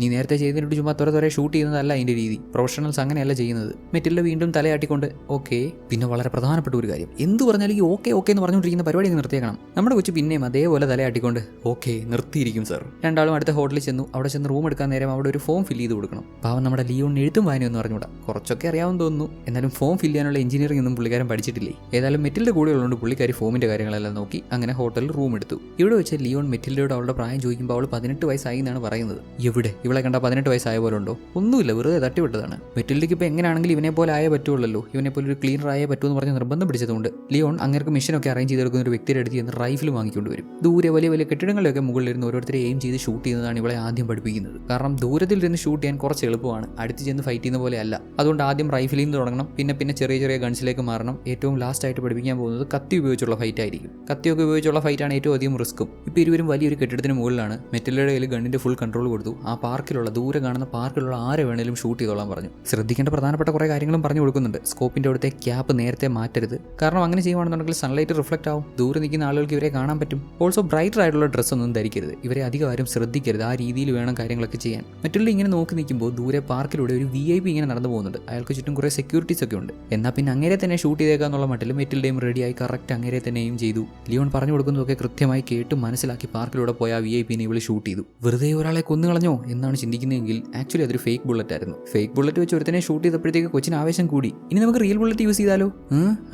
നീ നേരത്തെ ചെയ്തതിന്റെ കൂട്ടി ചുമ്മാ തുറ തുറ ഷൂട്ട് ചെയ്യുന്നതല്ല അതിന്റെ രീതി. പ്രൊഫഷണൽസ് അങ്ങനെയല്ല ചെയ്യുന്നത്. മറ്റില്ല വീണ്ടും തലയാട്ടിക്കൊണ്ട് ഓക്കെ പിന്നെ വളരെ പ്രധാനപ്പെട്ട ഒരു കാര്യം. എന്ത് പറഞ്ഞാലും ഈ ഓക്കെ ഓക്കെ എന്ന് പറഞ്ഞുകൊണ്ടിരിക്കുന്ന പരിപാടി നിർത്തിയേക്കണം. നമ്മുടെ കൊച്ചു പിന്നെയും അതേപോലെ തലയാട്ടിക്കൊണ്ട് ഓക്കെ നിർത്തിയിരിക്കും സർ. രണ്ടാളും അടുത്ത ഹോട്ടലിൽ ചെന്നു. അവിടെ ചെന്ന് റൂം എടുക്കാൻ നേരം അവിടെ ഒരു ഫോം ഫില്ല് ചെയ്ത് കൊടുക്കണം. പാവം നമ്മുടെ ലിയോൺ എഴുത്തും വായനയൊന്നും അറിഞ്ഞൂടാ. കുറച്ചൊക്കെ അറിയാമെന്ന് തോന്നുന്നു. എന്നാലും ഫോം ഫില്ല് ചെയ്യാനുള്ള എഞ്ചിനീയറിംഗ് ഒന്നും പുള്ളിക്കാരൻ പഠിച്ചിട്ടില്ലേ? ഏതായാലും മെറ്റിലിന്റെ കൂടെ ഉള്ളതുകൊണ്ട് പുള്ളിക്കാരി ഫോമിന്റെ കാര്യങ്ങളെല്ലാം നോക്കി അങ്ങനെ ഹോട്ടലിൽ റൂം എടുത്തു. ഇവിടെ വെച്ച് ലിയോൺ മെറ്റിലിയോട് അവളുടെ പ്രായം ചോദിക്കുമ്പോൾ അവൾ പതിനെട്ട് വയസ്സായി എന്നാണ് പറയുന്നത്. എവിടെ? ഇവളെ കണ്ട പതിനെട്ട് വയസ്സായ പോലെ ഉണ്ടോ? ഒന്നുമില്ല വെറുതെ തട്ടിവിട്ടതാണ്. മെറ്റിൽഡിക്ക് ഇപ്പോൾ എങ്ങനെയാണെങ്കിലും ഇവനെ പോലെ ആയേ പറ്റുള്ളൂ ഇവനെ പോലെ ഒരു ക്ലീനർ ആയേ പറ്റൂ എന്ന് പറഞ്ഞ് നിർബന്ധം പിടിച്ചതുകൊണ്ട് ലിയോൺ അങ്ങേർക്ക് മിഷനൊക്കെ അറേഞ്ച് ചെയ്തെടുക്കുന്ന ഒരു വ്യക്തിയുടെ അടുത്ത് ചെന്ന് റൈഫിൽ വാങ്ങിക്കൊണ്ട് വരും. ദൂരെ വലിയ വലിയ കെട്ടിടങ്ങളിലൊക്കെ മുകളിലിരുന്ന് ഓരോരുത്തരെ എയിം ചെയ്ത് ഷൂട്ട് ചെയ്യുന്നതാണ് ഇവളെ ആദ്യം പഠിപ്പിക്കുന്നത്. കാരണം ദൂരത്തിൽ ഷൂട്ട് ചെയ്യാൻ കുറച്ച് എളുപ്പമാണ്. അടുത്ത് ചെന്ന് ഫൈറ്റ് ചെയ്യുന്ന പോലെ അല്ല. അതുകൊണ്ട് ആദ്യം റൈഫിലിൽ നിന്ന് തുടങ്ങണം. പിന്നെ പിന്നെ ചെറിയ ചെറിയ ഗൺസിലേക്ക് മാറണം. ഏറ്റവും ലാസ്റ്റ് ആയിട്ട് പഠിപ്പിക്കാൻ പോകുന്നത് കത്തി ഉപയോഗിച്ചുള്ള ഫൈറ്റ് ആയിരിക്കും. കത്തിയൊക്കെ ഉപയോഗിച്ചുള്ള ഫൈറ്റാണ് ഏറ്റവും അധികം റിസ്ക്കും ഇപ്പോൾ ഇരുവരും വലിയൊരു കെട്ടിടത്തിന് മുകളിലാണ്. മെറ്റലുടെ കയ്യിൽ ഗണ്ണിന്റെ ഫുൾ കൺട്രോൾ കൊടുത്തു. ആ പാർക്കിലുള്ള ദൂരെ കാണുന്ന പാർക്കിലുള്ള ആരെ വേണേലും ഷൂട്ട് ചെയ്തോളാൻ പറഞ്ഞു. ശ്രദ്ധിക്കേണ്ട പ്രധാനപ്പെട്ട കുറേ കാര്യങ്ങളും പറഞ്ഞു കൊടുക്കുന്നുണ്ട്. സ്കോപ്പിന്റെ അവിടുത്തെ ക്യാപ്പ് നേരത്തെ മാറ്റരുത്. കാരണം അങ്ങനെ ചെയ്യുവാണെന്നുണ്ടെങ്കിൽ സൺലൈറ്റ് റിഫ്ലക്ട് ആവും. ദൂരെ നിൽക്കുന്ന ആളുകൾക്ക് ഇവരെ കാണാൻ പറ്റും. ഓൾസോ ബ്രൈറ്റർ ആയിട്ടുള്ള ഡ്രസ്സ് ഒന്നും ധരിക്കരുത്. ഇവരെ അധികം ആരും ശ്രദ്ധിക്കരുത് ആ രീതിയിൽ വേണം കാര്യങ്ങളൊക്കെ ചെയ്യാൻ. മറ്റുള്ള ഇങ്ങനെ നോക്കി നിൽക്കുമ്പോൾ ദൂരെ പാർക്കിലൂടെ ഒരു വി ഐ പി ഇങ്ങനെ നടന്നു പോകുന്നുണ്ട്. അയാൾക്ക് ചുറ്റും കുറേ സെക്യൂരിറ്റീസ് ഒക്കെ ഉണ്ട്. എന്നാൽ പിന്നെ അങ്ങനെ തന്നെ ഷൂട്ട് ചെയ്തേക്കാന്നുള്ള മട്ടിൽ മെറ്റിൽഡേയും റെഡിയായി കറക്റ്റ് അങ്ങനെ തന്നെയും ചെയ്തു. ലിയോൺ പറഞ്ഞു കൊടുക്കുന്നതൊക്കെ കൃത്യമായി കേട്ട് മനസ്സിലാക്കി പാർക്കിലൂടെ പോയ വി ഐ പിനെ ഇവിടെ ഷൂട്ട് ചെയ്തു. വെറുതെ ഒരാളെ കൊന്നു കളഞ്ഞോ എന്നാണ് ചിന്തിക്കുന്നതെങ്കിൽ ആക്ച്വലി അതൊരു ഫേക്ക് ബുള്ളറ്റ് ആയിരുന്നു. ഫേക്ക് ബുള്ളറ്റ് വെച്ച് ഒരുത്തനെ ഷൂട്ട് ചെയ്തപ്പോഴത്തേക്ക് കൊച്ചിന് ആവേശം കൂടി. ഇനി നമുക്ക് റിയൽ ബുള്ളറ്റ് യൂസ് ചെയ്താലോ?